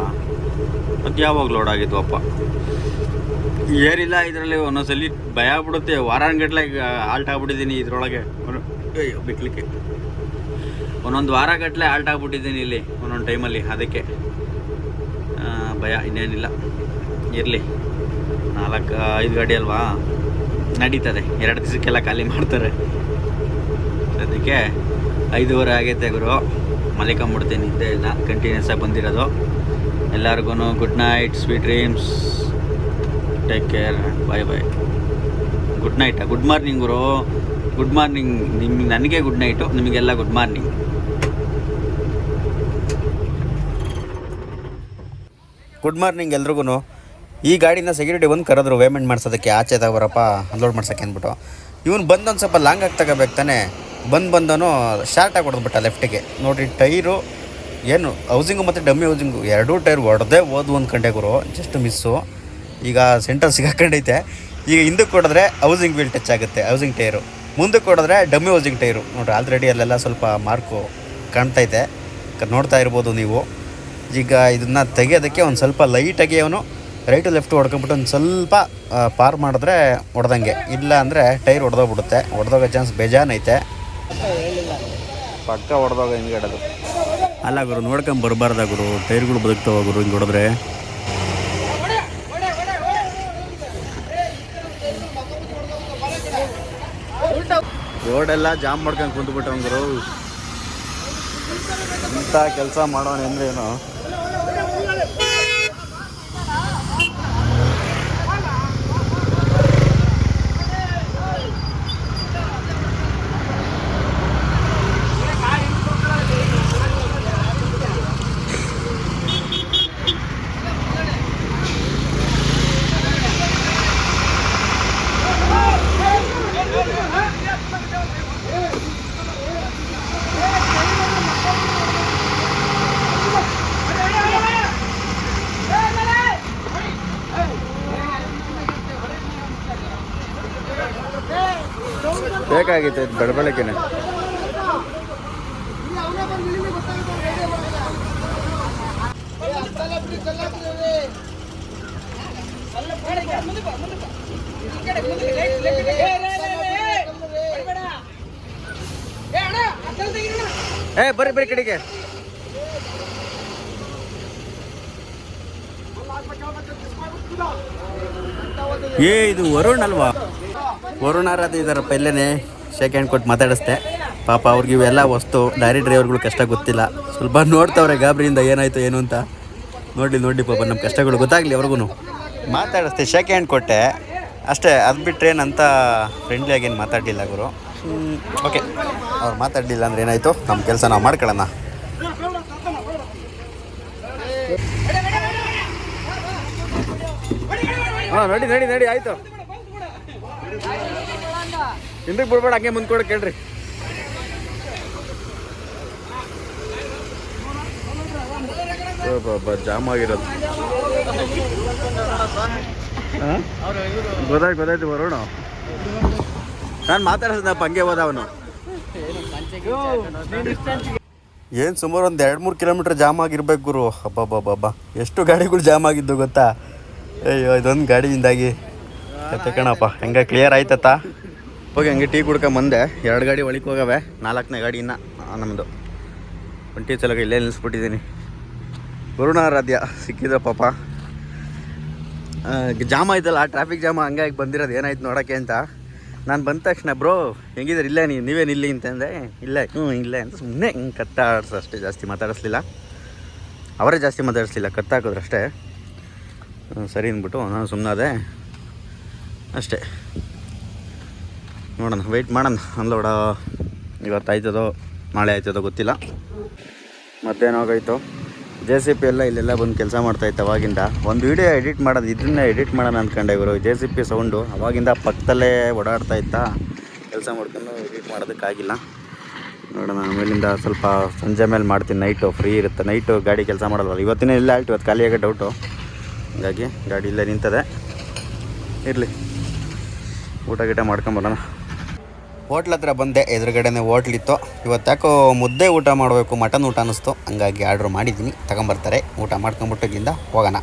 ಅದು ಯಾವಾಗ ಲೋಡ್ ಆಗಿದ್ವಪ್ಪ ಏರಿಲ್ಲ ಇದರಲ್ಲಿ, ಒಂದೊಂದ್ಸಲ ಭಯ ಆಗ್ಬಿಡುತ್ತೆ. ವಾರಾನ್ಗಟ್ಲೆ ಆಲ್ಟ್ ಆಗ್ಬಿಟ್ಟಿದ್ದೀನಿ ಇದರೊಳಗೆ. ಬಿಟ್ಲಿಕ್ಕೆ. ಒಂದೊಂದು ವಾರ ಗಟ್ಟಲೆ ಆಲ್ಟ್ ಆಗ್ಬಿಟ್ಟಿದ್ದೀನಿ ಇಲ್ಲಿ, ಒಂದೊಂದು ಟೈಮಲ್ಲಿ ಅದಕ್ಕೆ ಭಯ ಇನ್ನೇನಿಲ್ಲ. ಇರಲಿ. ನಾಲ್ಕು, ಐದು ಗಾಡಿ ಅಲ್ವಾ? ನಡೀತದೆ. ಎರಡು ದಿವಸಕ್ಕೆಲ್ಲ ಖಾಲಿ ಮಾಡ್ತಾರೆ. ಅದಕ್ಕೆ ಐದೂವರೆ ಆಗೈತೆ ಗುರು. ಮಲಿಕೊಂಬಿಡ್ತೀನಿ ಇದ್ದೇ ಇಲ್ಲ. ಕಂಟಿನ್ಯೂಸ್ ಆಗಿ ಬಂದಿರೋದು. ಎಲ್ಲರಿಗೂ good night sweet dreams take care bye bye good night good morning ಗುರು. ಗುಡ್ ಮಾರ್ನಿಂಗ್ ನಿಮ್ಗೆ ನನಗೆ ಗುಡ್ ನೈಟು ನಿಮಗೆಲ್ಲ ಗುಡ್ ಮಾರ್ನಿಂಗ್ ಗುಡ್ ಮಾರ್ನಿಂಗ್ ಎಲ್ರಿಗೂ ಈ ಗಾಡಿನ ಸೆಕ್ಯೂರಿಟಿ ಬಂದು ಕರೆದ್ರು ಪೇಮೆಂಟ್ ಮಾಡ್ಸೋದಕ್ಕೆ ಆಚೆ ತಗೋರಪ್ಪ ಅನ್ಲೋಡ್ ಮಾಡ್ಸೋಕೆ ಅಂದ್ಬಿಟ್ಟು. ಇವನು ಬಂದು ಒಂದು ಸ್ವಲ್ಪ ಲಾಂಗ್ ಆಗಿ ತಗೋಬೇಕು ತಾನೆ. ಬಂದು ಬಂದನು ಶಾರ್ಟಾಗಿ ಹೊಡೆದ್ಬಿಟ್ಟ ಲೆಫ್ಟಿಗೆ ನೋಡಿ ಟೈರು, ಏನು ಹೌಸಿಂಗು ಮತ್ತು ಡಮ್ಮಿ ಹೌಸಿಂಗು ಎರಡೂ ಟೈರ್ ಹೊಡೆದೇ ಓದು ಕಂಡೆ ಗುರು ಜಸ್ಟ್ ಮಿಸ್ಸು ಈಗ ಸೆಂಟರ್ ಸಿಗಾಕೊಂಡೈತೆ. ಈಗ ಹಿಂದಕ್ಕೆ ಹೊಡೆದ್ರೆ ಹೌಸಿಂಗ್ ವೀಲ್ ಟಚ್ ಆಗುತ್ತೆ ಹೌಸಿಂಗ್ ಟೈರು ಮುಂದಕ್ಕೆ ಹೊಡೆದ್ರೆ ಡಮ್ಮಿ ಹೌಸಿಂಗ್ ಟೈರು ನೋಡಿ ಆಲ್ರೆಡಿ ಅಲ್ಲೆಲ್ಲ ಸ್ವಲ್ಪ ಮಾರ್ಕು ಕಾಣ್ತೈತೆ. ನೋಡ್ತಾ ಇರ್ಬೋದು ನೀವು. ಈಗ ಇದನ್ನು ತೆಗೆಯೋದಕ್ಕೆ ಒಂದು ಸ್ವಲ್ಪ ಲೈಟಾಗಿ ಅವನು ರೈಟು ಲೆಫ್ಟ್ ಹೊಡ್ಕೊಂಬಿಟ್ಟು ಒಂದು ಸ್ವಲ್ಪ ಪಾರ್ ಮಾಡಿದ್ರೆ ಹೊಡೆದಂಗೆ ಇಲ್ಲ ಅಂದರೆ ಟೈರ್ ಹೊಡೆದೋಗ್ಬಿಡುತ್ತೆ ಹೊಡೆದೋಗೋ ಚಾನ್ಸ್ ಬೇಜಾನೈತೆ. ಪಕ್ಕ ಹೊಡೆದೋಗ ಹಿಂದ್ಗಡೆದು ಅಲ್ಲ ಗುರು ನೋಡ್ಕೊಂಡು ಬರಬಾರ್ದ ಗುರು. ಟೈರ್ಗಳು ಬದುಕ್ತಾವ ಗುರು ಹಿಂಗೆ ಹೊಡೆದ್ರೆ. ರೋಡೆಲ್ಲ ಜಾಮ್ ಮಾಡ್ಕೊಂಡು ಕುಂತ್ಬಿಟ್ಟವ್ ಗುರು. ಇಂಥ ಕೆಲಸ ಮಾಡೋಣ ಅಂದ್ರೇನು ಬೇಕಾಗಿತ್ತು ಇದು ಬೆಳಬೆಳಗ್ಗೆನೆ ಏ ಬರ್ರಿ ಬರ್ರಿ ಕಡೆಗೆ. ಏ ಇದು ವರುಣ್ ಅಲ್ವಾ? ವರುಣಾರಾಧ ಇದಾರಪ್ಪ ಇಲ್ಲೇನೆ? ಶೇಕ್ ಹ್ಯಾಂಡ್ ಕೊಟ್ಟು ಮಾತಾಡಿಸ್ದೆ. ಪಾಪ ಅವ್ರಿಗೆ ಇವೆಲ್ಲ ವಸ್ತು ಡೈರಿ ಡ್ರೈವರ್ಗಳು ಕಷ್ಟ ಗೊತ್ತಿಲ್ಲ. ಸ್ವಲ್ಪ ನೋಡ್ತವ್ರೆ ಗಾಬರಿಯಿಂದ ಏನಾಯ್ತು, ಏನು ಅಂತ. ನೋಡಿ ನೋಡಿ ಪಾಪ ನಮ್ಮ ಕಷ್ಟಗಳು ಗೊತ್ತಾಗಲಿ ಅವ್ರಿಗೂ ಮಾತಾಡಿಸ್ದೆ ಶೇಕ್ ಹ್ಯಾಂಡ್ ಕೊಟ್ಟೆ. ಅಷ್ಟೇ, ಅದು ಬಿಟ್ಟರೆ ಏನಂತ ಫ್ರೆಂಡ್ಲಿಯಾಗಿ ಏನು ಮಾತಾಡಲಿಲ್ಲ ಗುರು. ಓಕೆ ಅವ್ರು ಮಾತಾಡಲಿಲ್ಲ ಅಂದ್ರೆ ಏನಾಯಿತು? ನಮ್ಮ ಕೆಲಸ ನಾವು ಮಾಡ್ಕೊಳ್ಳೋಣ. ಹಾಂ, ನೋಡಿ ನೋಡಿ ನೋಡಿ, ಆಯಿತು. ಹಿಂದಕ್ಕೆ ಬಿಡ್ಬೇಡ ಹಂಗೆ ಮುಂದ್ಕೊಡ ಕೇಳ್ರಿ. ಜಾಮ್ ಆಗಿರೋದು. ಗೊತ್ತಾಯ್ತು ಗೊತ್ತಾಯ್ತು, ಬರೋಣ. ನಾನು ಮಾತಾಡ್ಸದಪ್ಪ ಹಂಗೆ ಹೋದ ಅವನು. ಏನು ಸುಮಾರು ಒಂದು ಎರಡು ಮೂರು ಕಿಲೋಮೀಟ್ರ್ ಜಾಮ್ ಆಗಿರ್ಬೇಕು ಗುರು. ಹಬ್ಬಬ್ಬಬ್ಬ ಎಷ್ಟು ಗಾಡಿಗಳು ಜಾಮ್ ಆಗಿದ್ದು ಗೊತ್ತಾ? ಅಯ್ಯೋ, ಇದೊಂದು ಗಾಡಿಯಿಂದಾಗಿ. ಕತೆ ಕಣಪ್ಪ, ಹೆಂಗೆ ಕ್ಲಿಯರ್ ಆಯ್ತತ್ತ? ಹೋಗಿ ಹಂಗೆ ಟೀ ಕುಡ್ಕ ಬಂದೆ. ಎರಡು ಗಾಡಿ ಒಳಗೆ ಹೋಗವೆ. ನಾಲ್ಕನೇ ಗಾಡಿ ಇನ್ನ. ನಮ್ಮದು ಒಂಟಿ ಚಲಗ ಇಲ್ಲೇ ನಿಲ್ಲಿಸ್ಬಿಟ್ಟಿದ್ದೀನಿ ಗುರುಣಾರಾಧ್ಯ ಸಿಕ್ಕಿದ್ರ ಪಾಪ. ಜಾಮ್ ಆಯ್ತಲ್ಲ ಟ್ರಾಫಿಕ್ ಜಾಮ್ ಹಂಗಾಗಿ ಬಂದಿರೋದು. ಏನಾಯ್ತು ನೋಡೋಕ್ಕೆ ಅಂತ. ನಾನು ಬಂದ ತಕ್ಷಣ, ಬ್ರೋ ಹೆಂಗಿದ್ರೆ ಇಲ್ಲೇ ನೀವು ನೀವೇನು ಇಲ್ಲಿ? ಅಂತಂದೆ ಇಲ್ಲ. ಹ್ಞೂ, ಇಲ್ಲೇ. ಅಂತ ಸುಮ್ಮನೆ ಹಿಂಗೆ ಕತ್ತಾಡ್ಸ ಅಷ್ಟೇ, ಜಾಸ್ತಿ ಮಾತಾಡಿಸ್ಲಿಲ್ಲ. ಅವರೇ ಜಾಸ್ತಿ ಮಾತಾಡಿಸ್ಲಿಲ್ಲ, ಕತ್ತಾಕಿದ್ರು ಅಷ್ಟೇ. ಸರಿ ಅಂದ್ಬಿಟ್ಟು ನಾನು ಸುಮ್ಮನಾದೆ ಅಷ್ಟೇ. ನೋಡೋಣ ವೆಯ್ಟ್ ಮಾಡೋಣ. ಅನ್ಲೋಡ ಇವತ್ತು ಆಯ್ತದೋ ನಾಳೆ ಆಯ್ತದೋ ಗೊತ್ತಿಲ್ಲ. ಮತ್ತೇನಾಗೋಯ್ತು? ಜೆ ಸಿ ಪಿ ಎಲ್ಲ ಇಲ್ಲೆಲ್ಲ ಬಂದು ಕೆಲಸ ಮಾಡ್ತಾ ಇತ್ತು ಅವಾಗಿಂದ. ಒಂದು ವೀಡಿಯೋ ಎಡಿಟ್ ಮಾಡೋದು ಇದನ್ನ ಎಡಿಟ್ ಮಾಡೋಣ ಅಂದ್ಕೊಂಡೆ ಇವರು. ಜೆ ಸಿ ಪಿ ಸೌಂಡು ಅವಾಗಿಂದ ಪಕ್ಕದಲ್ಲೇ ಓಡಾಡ್ತಾ ಇತ್ತಾ. ಕೆಲಸ ಮಾಡ್ಕೊಂಡು ಎಡಿಟ್ ಮಾಡೋದಕ್ಕಾಗಿಲ್ಲ. ನೋಡೋಣ, ಆಮೇಲಿಂದ ಸ್ವಲ್ಪ ಸಂಜೆ ಮೇಲೆ ಮಾಡ್ತೀನಿ. ನೈಟು ಫ್ರೀ ಇರುತ್ತೆ. ನೈಟು ಗಾಡಿ ಕೆಲಸ ಮಾಡೋಲ್ಲ ಇವತ್ತಿನ ಇಲ್ಲ ಆಯ್ತು, ಇವತ್ತು ಖಾಲಿಯಾಗೆ ಡೌಟು ಹಾಗಾಗಿ ಗಾಡಿ ಇಲ್ಲೇ ನಿಂತದೆ. ಇರಲಿ. ಊಟ ಗೀಟ ಮಾಡ್ಕೊಂಬರೋಣ ಹೋಟ್ಲ್ ಹತ್ರ ಬಂದೆ, ಎದುರುಗಡೆನೆ ಹೋಟ್ಲಿತ್ತು ಇವತ್ತು ಯಾಕೋ ಮುದ್ದೆ ಊಟ ಮಾಡಬೇಕು, ಮಟನ್ ಊಟ ಅನ್ನಿಸ್ತು. ಹಂಗಾಗಿ ಆರ್ಡ್ರ್ ಮಾಡಿದ್ದೀನಿ, ತಗೊಂಬರ್ತಾರೆ. ಊಟ ಮಾಡ್ಕೊಂಬಿಟ್ಟಗಿಂದ ಹೋಗೋಣ.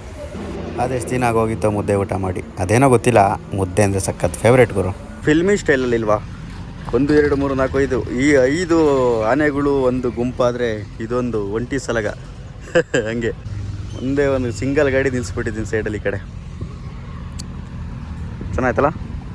ಅದೆಷ್ಟು ದಿನ ಆಗೋಗಿತ್ತು ಮುದ್ದೆ ಊಟ ಮಾಡಿ. ಅದೇನೋ ಗೊತ್ತಿಲ್ಲ, ಮುದ್ದೆ ಅಂದರೆ ಸಖತ್ ಫೇವ್ರೇಟ್ ಗುರು. ಫಿಲ್ಮಿ ಸ್ಟೈಲಲ್ಲಿ ಇಲ್ವಾ? ಒಂದು, ಎರಡು, ಮೂರು, ನಾಲ್ಕು, ಐದು. ಈ ಐದು ಆನೆಗಳು ಒಂದು ಗುಂಪಾದರೆ ಇದೊಂದು ಒಂಟಿ ಸಲಗ. [laughs] ಹಂಗೆ. ಒಂದೇ ಒಂದು ಸಿಂಗಲ್ ಗಾಡಿ ನಿಲ್ಲಿಸ್ಬಿಟ್ಟಿದ್ದೀನಿ ಸೈಡಲ್ಲಿ ಈ ಕಡೆ. ಚೆನ್ನಾಯ್ತಲ್ಲ?